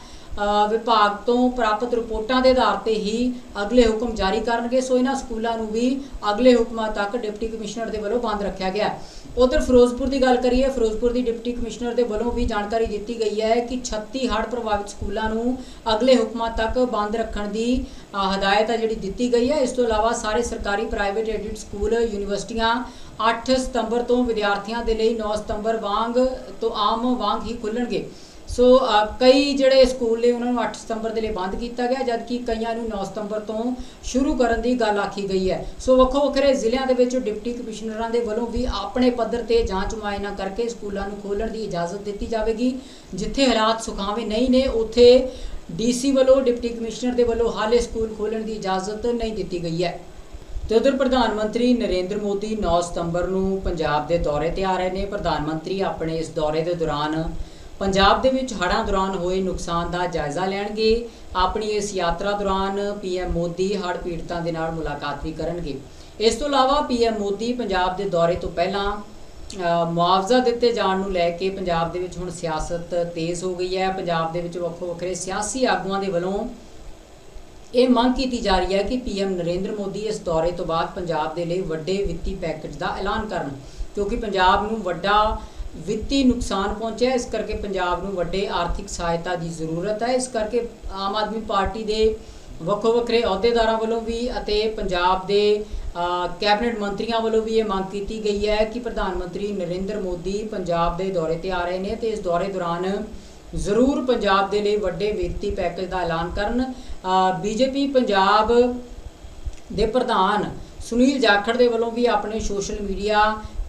ਵਿਭਾਗ ਤੋਂ ਪ੍ਰਾਪਤ ਰਿਪੋਰਟਾਂ ਦੇ ਆਧਾਰ ਤੇ ਹੀ ਅਗਲੇ ਹੁਕਮ ਜਾਰੀ ਕਰਨਗੇ। ਸੋ ਇਹਨਾਂ ਸਕੂਲਾਂ ਨੂੰ ਵੀ ਅਗਲੇ ਹੁਕਮਾਂ ਤੱਕ ਡਿਪਟੀ ਕਮਿਸ਼ਨਰ ਦੇ ਵੱਲੋਂ ਬੰਦ ਰੱਖਿਆ ਗਿਆ ਹੈ। ਉਧਰ ਫਿਰੋਜ਼ਪੁਰ ਦੀ ਗੱਲ ਕਰੀਏ, ਫਿਰੋਜ਼ਪੁਰ ਦੀ ਡਿਪਟੀ ਕਮਿਸ਼ਨਰ ਦੇ ਵੱਲੋਂ ਵੀ ਜਾਣਕਾਰੀ ਦਿੱਤੀ ਗਈ ਹੈ ਕਿ 36 ਹੜ੍ਹ ਪ੍ਰਭਾਵਿਤ ਸਕੂਲਾਂ ਨੂੰ ਅਗਲੇ ਹੁਕਮਾਂ ਤੱਕ ਬੰਦ ਰੱਖਣ ਦੀ ਹਦਾਇਤ ਹੈ ਜਿਹੜੀ ਦਿੱਤੀ ਗਈ ਹੈ। ਇਸ ਤੋਂ ਇਲਾਵਾ ਸਾਰੇ ਸਰਕਾਰੀ ਪ੍ਰਾਈਵੇਟ ਐਡਿਡ ਸਕੂਲ, ਯੂਨੀਵਰਸਿਟੀਆਂ 8 ਸਤੰਬਰ ਤੋਂ ਵਿਦਿਆਰਥੀਆਂ ਦੇ ਲਈ 9 ਸਤੰਬਰ ਵਾਂਗ ਤੋਂ ਆਮ ਵਾਂਗ ਹੀ ਖੁੱਲਣਗੇ। ਸੋ ਕਈ ਜਿਹੜੇ ਸਕੂਲ ਨੇ, ਉਹਨਾਂ ਨੂੰ 8 ਸਤੰਬਰ ਦੇ ਲਈ ਬੰਦ ਕੀਤਾ ਗਿਆ, ਜਦਕਿ ਕਈਆਂ ਨੂੰ 9 ਸਤੰਬਰ ਤੋਂ ਸ਼ੁਰੂ ਕਰਨ ਦੀ ਗੱਲ ਆਖੀ ਗਈ ਹੈ। ਸੋ ਵੱਖੋ ਵੱਖਰੇ ਜ਼ਿਲ੍ਹਿਆਂ ਦੇ ਵਿੱਚ ਡਿਪਟੀ ਕਮਿਸ਼ਨਰਾਂ ਦੇ ਵੱਲੋਂ ਵੀ ਆਪਣੇ ਪੱਧਰ ਤੇ ਜਾਂਚ ਮੁਆਇਨਾ ਕਰਕੇ ਸਕੂਲਾਂ ਨੂੰ ਖੋਲ੍ਹਣ ਦੀ ਇਜਾਜ਼ਤ ਦਿੱਤੀ ਜਾਵੇਗੀ, ਜਿੱਥੇ ਹਾਲਾਤ ਸੁਖਾਵੇਂ ਨਹੀਂ ਨੇ, ਉੱਥੇ ਡੀਸੀ ਵੱਲੋਂ, ਡਿਪਟੀ ਕਮਿਸ਼ਨਰ ਦੇ ਵੱਲੋਂ ਹਾਲੇ ਸਕੂਲ ਖੋਲ੍ਹਣ ਦੀ ਇਜਾਜ਼ਤ ਨਹੀਂ ਦਿੱਤੀ ਗਈ ਹੈ। ਤੇ ਉਧਰ ਪ੍ਰਧਾਨ ਮੰਤਰੀ ਨਰਿੰਦਰ ਮੋਦੀ 9 ਸਤੰਬਰ ਨੂੰ ਪੰਜਾਬ ਦੇ ਦੌਰੇ ਤੇ ਆ ਰਹੇ ਨੇ। ਪ੍ਰਧਾਨ ਮੰਤਰੀ ਆਪਣੇ ਇਸ ਦੌਰੇ ਦੇ ਦੌਰਾਨ ਪੰਜਾਬ ਦੇ ਵਿੱਚ ਹੜ੍ਹਾਂ ਦੌਰਾਨ ਹੋਏ ਨੁਕਸਾਨ ਦਾ ਜਾਇਜ਼ਾ ਲੈਣਗੇ। ਆਪਣੀ ਇਸ ਯਾਤਰਾ ਦੌਰਾਨ ਪੀਐਮ ਮੋਦੀ ਹੜ੍ਹ ਪੀੜਤਾਂ ਦੇ ਨਾਲ ਮੁਲਾਕਾਤ ਵੀ ਕਰਨਗੇ। ਇਸ ਤੋਂ ਇਲਾਵਾ ਪੀਐਮ ਮੋਦੀ ਪੰਜਾਬ ਦੇ ਦੌਰੇ ਤੋਂ ਪਹਿਲਾਂ ਮੁਆਵਜ਼ਾ ਦਿੱਤੇ ਜਾਣ ਨੂੰ ਲੈ ਕੇ ਪੰਜਾਬ ਦੇ ਵਿੱਚ ਹੁਣ ਸਿਆਸਤ ਤੇਜ਼ ਹੋ ਗਈ ਹੈ। ਪੰਜਾਬ ਦੇ ਵਿੱਚ ਵੱਖੋ ਵੱਖਰੇ ਸਿਆਸੀ ਆਗੂਆਂ ਦੇ ਵੱਲੋਂ ਇਹ ਮੰਗ ਕੀਤੀ ਜਾ ਰਹੀ ਹੈ ਕਿ ਪੀਐਮ ਨਰਿੰਦਰ ਮੋਦੀ ਇਸ ਦੌਰੇ ਤੋਂ ਬਾਅਦ ਪੰਜਾਬ ਦੇ ਲਈ ਵੱਡੇ ਵਿੱਤੀ ਪੈਕੇਜ ਦਾ ਐਲਾਨ ਕਰਨ, ਕਿਉਂਕਿ ਪੰਜਾਬ ਨੂੰ ਵੱਡਾ ਵਿੱਤੀ ਨੁਕਸਾਨ ਪਹੁੰਚਿਆ ਇਸ ਕਰਕੇ ਪੰਜਾਬ ਨੂੰ ਵੱਡੇ ਆਰਥਿਕ ਸਹਾਇਤਾ ਦੀ ਜ਼ਰੂਰਤ ਹੈ। ਇਸ ਕਰਕੇ ਆਮ ਆਦਮੀ ਪਾਰਟੀ ਦੇ ਵੱਖੋ ਵੱਖਰੇ ਅਹੁਦੇਦਾਰਾਂ ਵੱਲੋਂ ਵੀ ਅਤੇ ਪੰਜਾਬ ਦੇ ਕੈਬਨਿਟ ਮੰਤਰੀਆਂ ਵੱਲੋਂ ਵੀ ਇਹ ਮੰਗ ਕੀਤੀ ਗਈ ਹੈ ਕਿ ਪ੍ਰਧਾਨ ਮੰਤਰੀ ਨਰਿੰਦਰ ਮੋਦੀ ਪੰਜਾਬ ਦੇ ਦੌਰੇ ਤੇ ਆ ਰਹੇ ਨੇ ਤੇ ਇਸ ਦੌਰੇ ਦੌਰਾਨ ਜ਼ਰੂਰ ਪੰਜਾਬ ਦੇ ਲਈ ਵੱਡੇ ਵਿੱਤੀ ਪੈਕੇਜ ਦਾ ਐਲਾਨ ਕਰਨ। ਬੀਜੇਪੀ ਪੰਜਾਬ ਦੇ ਪ੍ਰਧਾਨ ਸੁਨੀਲ ਜਾਖੜ ਦੇ ਵੱਲੋਂ ਵੀ ਆਪਣੇ ਸੋਸ਼ਲ ਮੀਡੀਆ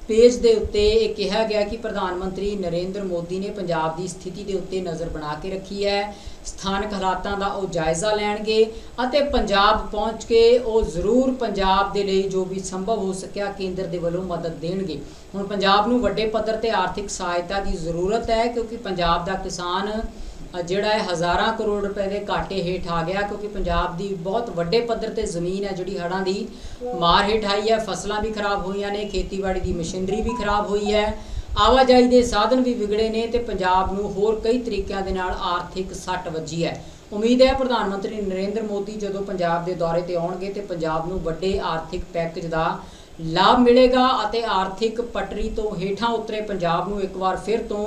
ਪੇਜ ਦੇ ਉੱਤੇ ਇਹ ਕਿਹਾ ਗਿਆ ਕਿ ਪ੍ਰਧਾਨ ਮੰਤਰੀ ਨਰਿੰਦਰ ਮੋਦੀ ਨੇ ਪੰਜਾਬ ਦੀ ਸਥਿਤੀ ਦੇ ਉੱਤੇ ਨਜ਼ਰ ਬਣਾ ਕੇ ਰੱਖੀ ਹੈ। ਸਥਾਨਕ ਹਾਲਾਤਾਂ ਦਾ ਉਹ ਜਾਇਜ਼ਾ ਲੈਣਗੇ ਅਤੇ ਪੰਜਾਬ ਪਹੁੰਚ ਕੇ ਉਹ ਜ਼ਰੂਰ ਪੰਜਾਬ ਦੇ ਲਈ ਜੋ ਵੀ ਸੰਭਵ ਹੋ ਸਕਿਆ ਕੇਂਦਰ ਦੇ ਵੱਲੋਂ ਮਦਦ ਦੇਣਗੇ। ਹੁਣ ਪੰਜਾਬ ਨੂੰ ਵੱਡੇ ਪੱਧਰ ਤੇ ਆਰਥਿਕ ਸਹਾਇਤਾ ਦੀ ਜ਼ਰੂਰਤ ਹੈ ਕਿਉਂਕਿ ਪੰਜਾਬ ਦਾ ਕਿਸਾਨ ਜਿਹੜਾ ਹੈ ਹਜ਼ਾਰਾਂ ਕਰੋੜ ਰੁਪਏ ਦੇ ਘਾਟੇ ਹੇਠ ਆ ਗਿਆ, ਕਿਉਂਕਿ ਪੰਜਾਬ ਦੀ ਬਹੁਤ ਵੱਡੇ ਪੱਧਰ ਤੇ ਜ਼ਮੀਨ ਹੈ ਜਿਹੜੀ ਹੜ੍ਹਾਂ ਦੀ ਮਾਰ ਹੇਠ ਆਈ ਹੈ, ਫਸਲਾਂ ਵੀ ਖਰਾਬ ਹੋਈਆਂ ਨੇ, ਖੇਤੀਬਾੜੀ ਦੀ ਮਸ਼ੀਨਰੀ ਵੀ ਖਰਾਬ ਹੋਈ ਹੈ। ਆਵਾਜਾਈ ਦੇ ਸਾਧਨ ਵੀ ਵਿਗੜੇ ਨੇ ਤੇ ਪੰਜਾਬ ਨੂੰ ਹੋਰ ਕਈ ਤਰੀਕਿਆਂ ਦੇ ਨਾਲ ਆਰਥਿਕ ਸੱਟ ਵੱਜੀ ਹੈ। ਉਮੀਦ ਹੈ ਪ੍ਰਧਾਨ ਮੰਤਰੀ ਨਰਿੰਦਰ ਮੋਦੀ ਜਦੋਂ ਪੰਜਾਬ ਦੇ ਦੌਰੇ ਤੇ ਆਉਣਗੇ ਤੇ ਪੰਜਾਬ ਨੂੰ ਵੱਡੇ ਆਰਥਿਕ ਪੈਕੇਜ ਦਾ ਲਾਭ ਮਿਲੇਗਾ ਅਤੇ ਆਰਥਿਕ ਪਟੜੀ ਤੋਂ ਹੇਠਾਂ ਉਤਰੇ ਪੰਜਾਬ ਨੂੰ ਇੱਕ ਵਾਰ ਫਿਰ ਤੋਂ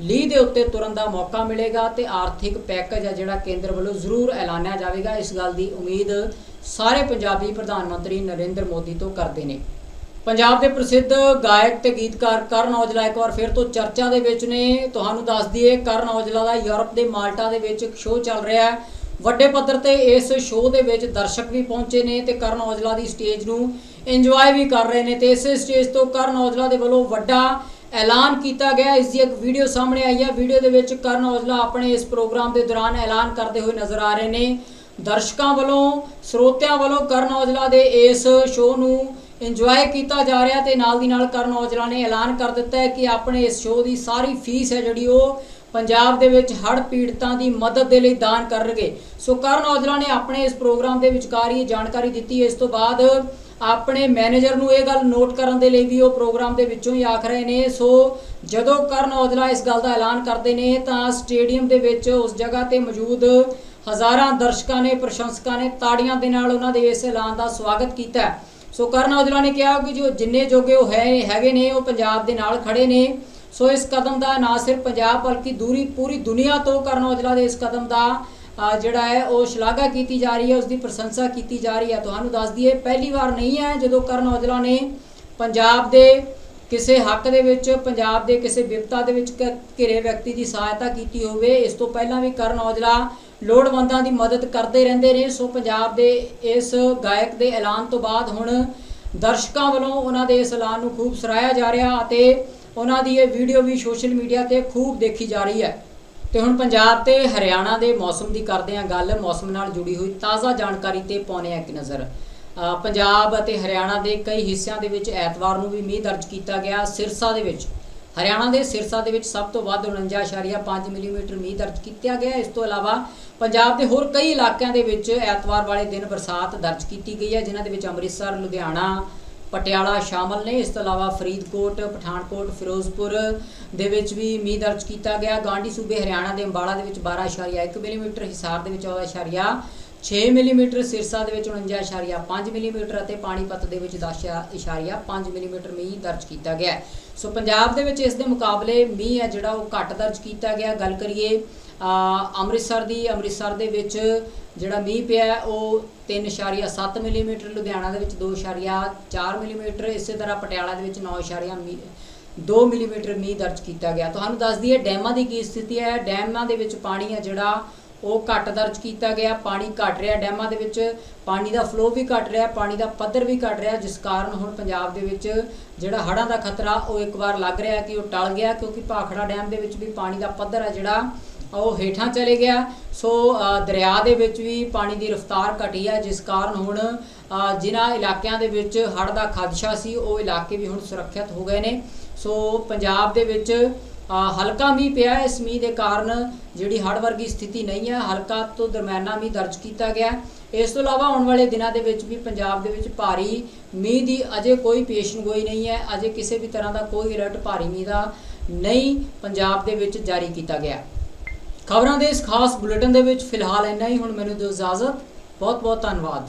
ਲੀਹ ਦੇ ਉੱਤੇ ਤੁਰਨ ਦਾ ਮੌਕਾ ਮਿਲੇਗਾ ਤੇ ਆਰਥਿਕ ਪੈਕੇਜ ਹੈ ਜਿਹੜਾ ਕੇਂਦਰ ਵੱਲੋਂ ਜ਼ਰੂਰ ਐਲਾਨਿਆ ਜਾਵੇਗਾ। ਇਸ ਗੱਲ ਦੀ ਉਮੀਦ ਸਾਰੇ ਪੰਜਾਬੀ ਪ੍ਰਧਾਨ ਮੰਤਰੀ ਨਰਿੰਦਰ ਮੋਦੀ ਤੋਂ ਕਰਦੇ ਨੇ। ਪੰਜਾਬ ਦੇ ਪ੍ਰਸਿੱਧ ਗਾਇਕ ਤੇ ਗੀਤਕਾਰ ਕਰਨ ਔਜਲਾ ਇੱਕ ਵਾਰ ਫਿਰ ਤੋਂ ਚਰਚਾ ਦੇ ਵਿੱਚ ਨੇ। ਤੁਹਾਨੂੰ ਦੱਸ ਦਈਏ, ਕਰਨ ਔਜਲਾ ਦਾ ਯੂਰਪ ਦੇ ਮਾਲਟਾ ਦੇ ਵਿੱਚ ਇੱਕ ਸ਼ੋਅ ਚੱਲ ਰਿਹਾ ਹੈ। ਵੱਡੇ ਪੱਧਰ ਤੇ ਇਸ ਸ਼ੋਅ ਦੇ ਵਿੱਚ ਦਰਸ਼ਕ ਵੀ ਪਹੁੰਚੇ ਨੇ ਤੇ ਕਰਨ ਔਜਲਾ ਦੀ ਸਟੇਜ ਨੂੰ ਇੰਜੋਏ ਵੀ ਕਰ ਰਹੇ ਨੇ ਤੇ ਇਸੇ ਸਟੇਜ ਤੋਂ ਕਰਨ ਔਜਲਾ ਦੇ ਵੱਲੋਂ ਵੱਡਾ ਐਲਾਨ ਕੀਤਾ ਗਿਆ। ਇਸ ਦੀ ਇੱਕ ਵੀਡੀਓ ਸਾਹਮਣੇ ਆਈ ਹੈ। ਵੀਡੀਓ ਦੇ ਵਿੱਚ ਕਰਨ ਔਜਲਾ ਆਪਣੇ ਇਸ ਪ੍ਰੋਗਰਾਮ ਦੇ ਦੌਰਾਨ ਐਲਾਨ ਕਰਦੇ ਹੋਏ ਨਜ਼ਰ ਆ ਰਹੇ ਨੇ। ਦਰਸ਼ਕਾਂ ਵੱਲੋਂ, ਸਰੋਤਿਆਂ ਵੱਲੋਂ ਕਰਨ ਔਜਲਾ ਦੇ ਇਸ ਸ਼ੋਅ ਨੂੰ ਇੰਜੋਏ ਕੀਤਾ ਜਾ ਰਿਹਾ ਤੇ ਨਾਲ ਦੀ ਨਾਲ ਕਰਨ ਔਜਲਾ ਨੇ ਐਲਾਨ ਕਰ ਦਿੱਤਾ ਹੈ ਕਿ ਆਪਣੇ ਇਸ ਸ਼ੋਅ ਦੀ ਸਾਰੀ ਫੀਸ ਹੈ ਜਿਹੜੀ ਉਹ ਪੰਜਾਬ ਦੇ ਵਿੱਚ ਹੜ੍ਹ ਪੀੜਤਾਂ ਦੀ ਮਦਦ ਦੇ ਲਈ ਦਾਨ ਕਰਨਗੇ। ਸੋ ਕਰਨ ਔਜਲਾ ਨੇ ਆਪਣੇ ਇਸ ਪ੍ਰੋਗਰਾਮ ਦੇ ਵਿਚਕਾਰ ਇਹ ਜਾਣਕਾਰੀ ਦਿੱਤੀ। ਇਸ ਤੋਂ ਬਾਅਦ ਆਪਣੇ ਮੈਨੇਜਰ ਨੂੰ ਇਹ ਗੱਲ ਨੋਟ ਕਰਨ ਦੇ ਲਈ ਵੀ ਉਹ ਪ੍ਰੋਗਰਾਮ ਦੇ ਵਿੱਚੋਂ ਹੀ ਆਖ ਰਹੇ ਨੇ। ਸੋ ਜਦੋਂ ਕਰਨ ਔਜਲਾ ਇਸ ਗੱਲ ਦਾ ਐਲਾਨ ਕਰਦੇ ਨੇ, ਤਾਂ ਸਟੇਡੀਅਮ ਦੇ ਵਿੱਚ ਉਸ ਜਗ੍ਹਾ ਤੇ ਮੌਜੂਦ ਹਜ਼ਾਰਾਂ ਦਰਸ਼ਕਾਂ ਨੇ, ਪ੍ਰਸ਼ੰਸਕਾਂ ਨੇ ਤਾੜੀਆਂ ਦੇ ਨਾਲ ਉਹਨਾਂ ਦੇ ਇਸ ਐਲਾਨ ਦਾ ਸਵਾਗਤ ਕੀਤਾ। ਸੋ ਕਰਨ ਔਜਲਾ ਨੇ ਕਿਹਾ ਕਿ ਜੋ ਜਿੰਨੇ ਜੋਗੇ ਉਹ ਹੈ, ਹੈਗੇ ਨੇ, ਉਹ ਪੰਜਾਬ ਦੇ ਨਾਲ ਖੜੇ ਨੇ। ਸੋ ਇਸ ਕਦਮ ਦਾ ਨਾ ਸਿਰਫ ਪੰਜਾਬ, ਬਲਕਿ ਦੂਰੀ, ਪੂਰੀ ਦੁਨੀਆ ਤੋਂ ਕਰਨ ਔਜਲਾ ਦੇ ਇਸ ਕਦਮ ਦਾ ਜਿਹੜਾ ਹੈ, ਉਹ ਸ਼ਲਾਘਾ ਕੀਤੀ ਜਾ ਰਹੀ ਹੈ ਉਸ ਦੀ ਪ੍ਰਸ਼ੰਸਾ ਕੀਤੀ ਜਾ ਰਹੀ ਹੈ। ਤੁਹਾਨੂੰ ਦੱਸ ਦਈਏ, ਪਹਿਲੀ ਵਾਰ ਨਹੀਂ ਹੈ ਜਦੋਂ ਕਰਨ ਔਜਲਾ ਨੇ ਪੰਜਾਬ ਦੇ ਕਿਸੇ ਹੱਕ ਦੇ ਵਿੱਚ, ਪੰਜਾਬ ਦੇ ਕਿਸੇ ਵਿਪਤਾ ਦੇ ਵਿੱਚ ਕ- ਘਿਰੇ ਵਿਅਕਤੀ ਦੀ ਸਹਾਇਤਾ ਕੀਤੀ ਹੋਵੇ, ਇਸ ਤੋਂ ਪਹਿਲਾਂ ਵੀ ਕਰਨ ਔਜਲਾ ਲੋੜਵੰਦਾਂ ਦੀ ਮਦਦ ਕਰਦੇ ਰਹਿੰਦੇ ਨੇ। ਸੋ ਪੰਜਾਬ ਦੇ ਇਸ ਗਾਇਕ ਦੇ ਐਲਾਨ ਤੋਂ ਬਾਅਦ ਹੁਣ ਦਰਸ਼ਕਾਂ ਵੱਲੋਂ ਉਹਨਾਂ ਦੇ ਇਸ ਐਲਾਨ ਨੂੰ ਖੂਬ ਸਰਾਇਆ ਜਾ ਰਿਹਾ ਅਤੇ ਉਹਨਾਂ ਦੀ ਇਹ ਵੀਡੀਓ ਵੀ ਸੋਸ਼ਲ ਮੀਡੀਆ ਤੇ ਖੂਬ ਦੇਖੀ ਜਾ ਰਹੀ ਹੈ। ਤੇ ਹੁਣ ਪੰਜਾਬ ਤੇ ਹਰਿਆਣਾ ਦੇ ਮੌਸਮ ਦੀ ਕਰਦੇ ਹਾਂ ਗੱਲ, ਮੌਸਮ ਨਾਲ ਜੁੜੀ ਹੋਈ ਤਾਜ਼ਾ ਜਾਣਕਾਰੀ ਤੇ ਪਾਉਣੇ ਆ ਇੱਕ ਨਜ਼ਰ। ਪੰਜਾਬ ਅਤੇ ਹਰਿਆਣਾ ਦੇ ਕਈ ਹਿੱਸਿਆਂ ਦੇ ਵਿੱਚ ਐਤਵਾਰ ਨੂੰ ਵੀ ਮੀਂਹ ਦਰਜ ਕੀਤਾ ਗਿਆ। ਸਿਰਸਾ ਦੇ ਵਿੱਚ, ਹਰਿਆਣਾ ਦੇ ਸਿਰਸਾ ਦੇ ਵਿੱਚ ਸਭ ਤੋਂ ਵੱਧ 49.5 ਮਿਲੀਮੀਟਰ ਮੀਂਹ ਦਰਜ ਕੀਤਾ ਗਿਆ। ਇਸ ਤੋਂ ਇਲਾਵਾ ਪੰਜਾਬ ਦੇ ਹੋਰ ਕਈ ਇਲਾਕਿਆਂ ਦੇ ਵਿੱਚ ਐਤਵਾਰ ਵਾਲੇ ਦਿਨ ਬਰਸਾਤ ਦਰਜ ਕੀਤੀ ਗਈ ਹੈ, ਜਿਨ੍ਹਾਂ ਦੇ ਵਿੱਚ ਅੰਮ੍ਰਿਤਸਰ, ਲੁਧਿਆਣਾ ਪਟਿਆਲਾ ਸ਼ਾਮਲ ਨੇ। ਇਸ ਤੋਂ ਇਲਾਵਾ ਫਰੀਦਕੋਟ, ਪਠਾਨਕੋਟ, ਫਿਰੋਜ਼ਪੁਰ ਦੇ ਵਿੱਚ ਵੀ ਮੀਂਹ ਦਰਜ ਕੀਤਾ ਗਿਆ। ਗਾਂਡੀ ਸੂਬੇ ਹਰਿਆਣਾ ਦੇ ਅੰਬਾਲਾ ਦੇ ਵਿੱਚ 12.1 ਮਿਲੀਮੀਟਰ, ਹਿਸਾਰ ਦੇ ਵਿੱਚ 6 ਮਿਲੀਮੀਟਰ, ਸਿਰਸਾ ਦੇ ਵਿੱਚ 49.5 ਮਿਲੀਮੀਟਰ ਅਤੇ ਪਾਣੀਪਤ ਦੇ ਵਿੱਚ 10.5 ਮਿਲੀਮੀਟਰ ਮੀਂਹ ਦਰਜ ਕੀਤਾ ਗਿਆ। ਸੋ ਪੰਜਾਬ ਦੇ ਵਿੱਚ ਇਸ ਦੇ ਮੁਕਾਬਲੇ ਮੀਂਹ ਹੈ ਜਿਹੜਾ ਉਹ ਘੱਟ ਦਰਜ ਕੀਤਾ ਗਿਆ। ਗੱਲ ਕਰੀਏ ਅੰਮ੍ਰਿਤਸਰ ਦੀ, ਅੰਮ੍ਰਿਤਸਰ ਦੇ ਵਿੱਚ ਜਿਹੜਾ ਮੀਂਹ ਪਿਆ ਹੈ, ਉਹ 3.7 ਮਿਲੀਮੀਟਰ, ਲੁਧਿਆਣਾ ਦੇ ਵਿੱਚ 2.4 ਮਿਲੀਮੀਟਰ, ਇਸੇ ਤਰ੍ਹਾਂ ਪਟਿਆਲਾ ਦੇ ਵਿੱਚ 9. 2 ਮਿਲੀਮੀਟਰ ਮੀਂਹ ਦਰਜ ਕੀਤਾ ਗਿਆ ਤੁਹਾਨੂੰ ਦੱਸ ਦਈਏ, ਡੈਮਾਂ ਦੀ ਕੀ ਸਥਿਤੀ ਹੈ ਡੈਮਾਂ ਦੇ ਵਿੱਚ ਪਾਣੀ ਹੈ ਜਿਹੜਾ, ਉਹ ਘੱਟ ਦਰਜ ਕੀਤਾ ਗਿਆ ਪਾਣੀ ਘਟ ਰਿਹਾ ਡੈਮਾਂ ਦੇ ਵਿੱਚ, ਪਾਣੀ ਦਾ ਫਲੋ ਵੀ ਘਟ ਰਿਹਾ, ਪਾਣੀ ਦਾ ਪੱਧਰ ਵੀ ਘਟ ਰਿਹਾ, ਜਿਸ ਕਾਰਨ ਹੁਣ ਪੰਜਾਬ ਦੇ ਵਿੱਚ ਜਿਹੜਾ ਹੜ੍ਹਾਂ ਦਾ ਖਤਰਾ, ਉਹ ਇੱਕ ਵਾਰ ਲੱਗ ਰਿਹਾ ਕਿ ਉਹ ਟਲ ਗਿਆ, ਕਿਉਂਕਿ ਭਾਖੜਾ ਡੈਮ ਦੇ ਵਿੱਚ ਵੀ ਪਾਣੀ ਦਾ ਪੱਧਰ ਹੈ ਜਿਹੜਾ ਉਹ ਹੇਠਾਂ ਚਲੇ ਗਿਆ। ਸੋ ਦਰਿਆ ਦੇ ਵਿੱਚ ਵੀ ਪਾਣੀ ਦੀ ਰਫ਼ਤਾਰ ਘਟੀ ਹੈ ਜਿਸ ਕਾਰਨ ਹੁਣ ਜਿਨ੍ਹਾਂ ਇਲਾਕਿਆਂ ਦੇ ਵਿੱਚ ਹੜ੍ਹ ਦਾ ਖਦਸ਼ਾ ਸੀ, ਉਹ ਇਲਾਕੇ ਵੀ ਹੁਣ ਸੁਰੱਖਿਅਤ ਹੋ ਗਏ ਨੇ। ਸੋ, ਪੰਜਾਬ ਦੇ ਵਿੱਚ ਹਲਕਾ ਮੀਂਹ ਪਿਆ। ਇਸ ਮੀਂਹ ਦੇ ਕਾਰਨ ਜਿਹੜੀ ਹੜ੍ਹ ਵਰਗੀ ਸਥਿਤੀ ਨਹੀਂ ਹੈ ਹਲਕਾ ਤੋਂ ਦਰਮਿਆਨਾ ਮੀਂਹ ਦਰਜ ਕੀਤਾ ਗਿਆ। ਇਸ ਤੋਂ ਇਲਾਵਾ ਆਉਣ ਵਾਲੇ ਦਿਨਾਂ ਦੇ ਵਿੱਚ ਵੀ ਪੰਜਾਬ ਦੇ ਵਿੱਚ ਭਾਰੀ ਮੀਂਹ ਦੀ ਅਜੇ ਕੋਈ ਪੇਸ਼ਨਗੋਈ ਨਹੀਂ ਹੈ। ਅਜੇ ਕਿਸੇ ਵੀ ਤਰ੍ਹਾਂ ਦਾ ਕੋਈ ਅਲਰਟ ਭਾਰੀ ਮੀਂਹ ਦਾ ਨਹੀਂ ਪੰਜਾਬ ਦੇ ਵਿੱਚ ਜਾਰੀ ਕੀਤਾ ਗਿਆ। ਖਬਰਾਂ ਦੇ ਇਸ ਖਾਸ ਬੁਲੇਟਿਨ ਦੇ ਵਿੱਚ ਫਿਲਹਾਲ ਇੰਨਾ ਹੀ। ਹੁਣ ਮੈਨੂੰ ਦਿਓ ਇਜਾਜ਼ਤ। ਬਹੁਤ ਬਹੁਤ ਧੰਨਵਾਦ।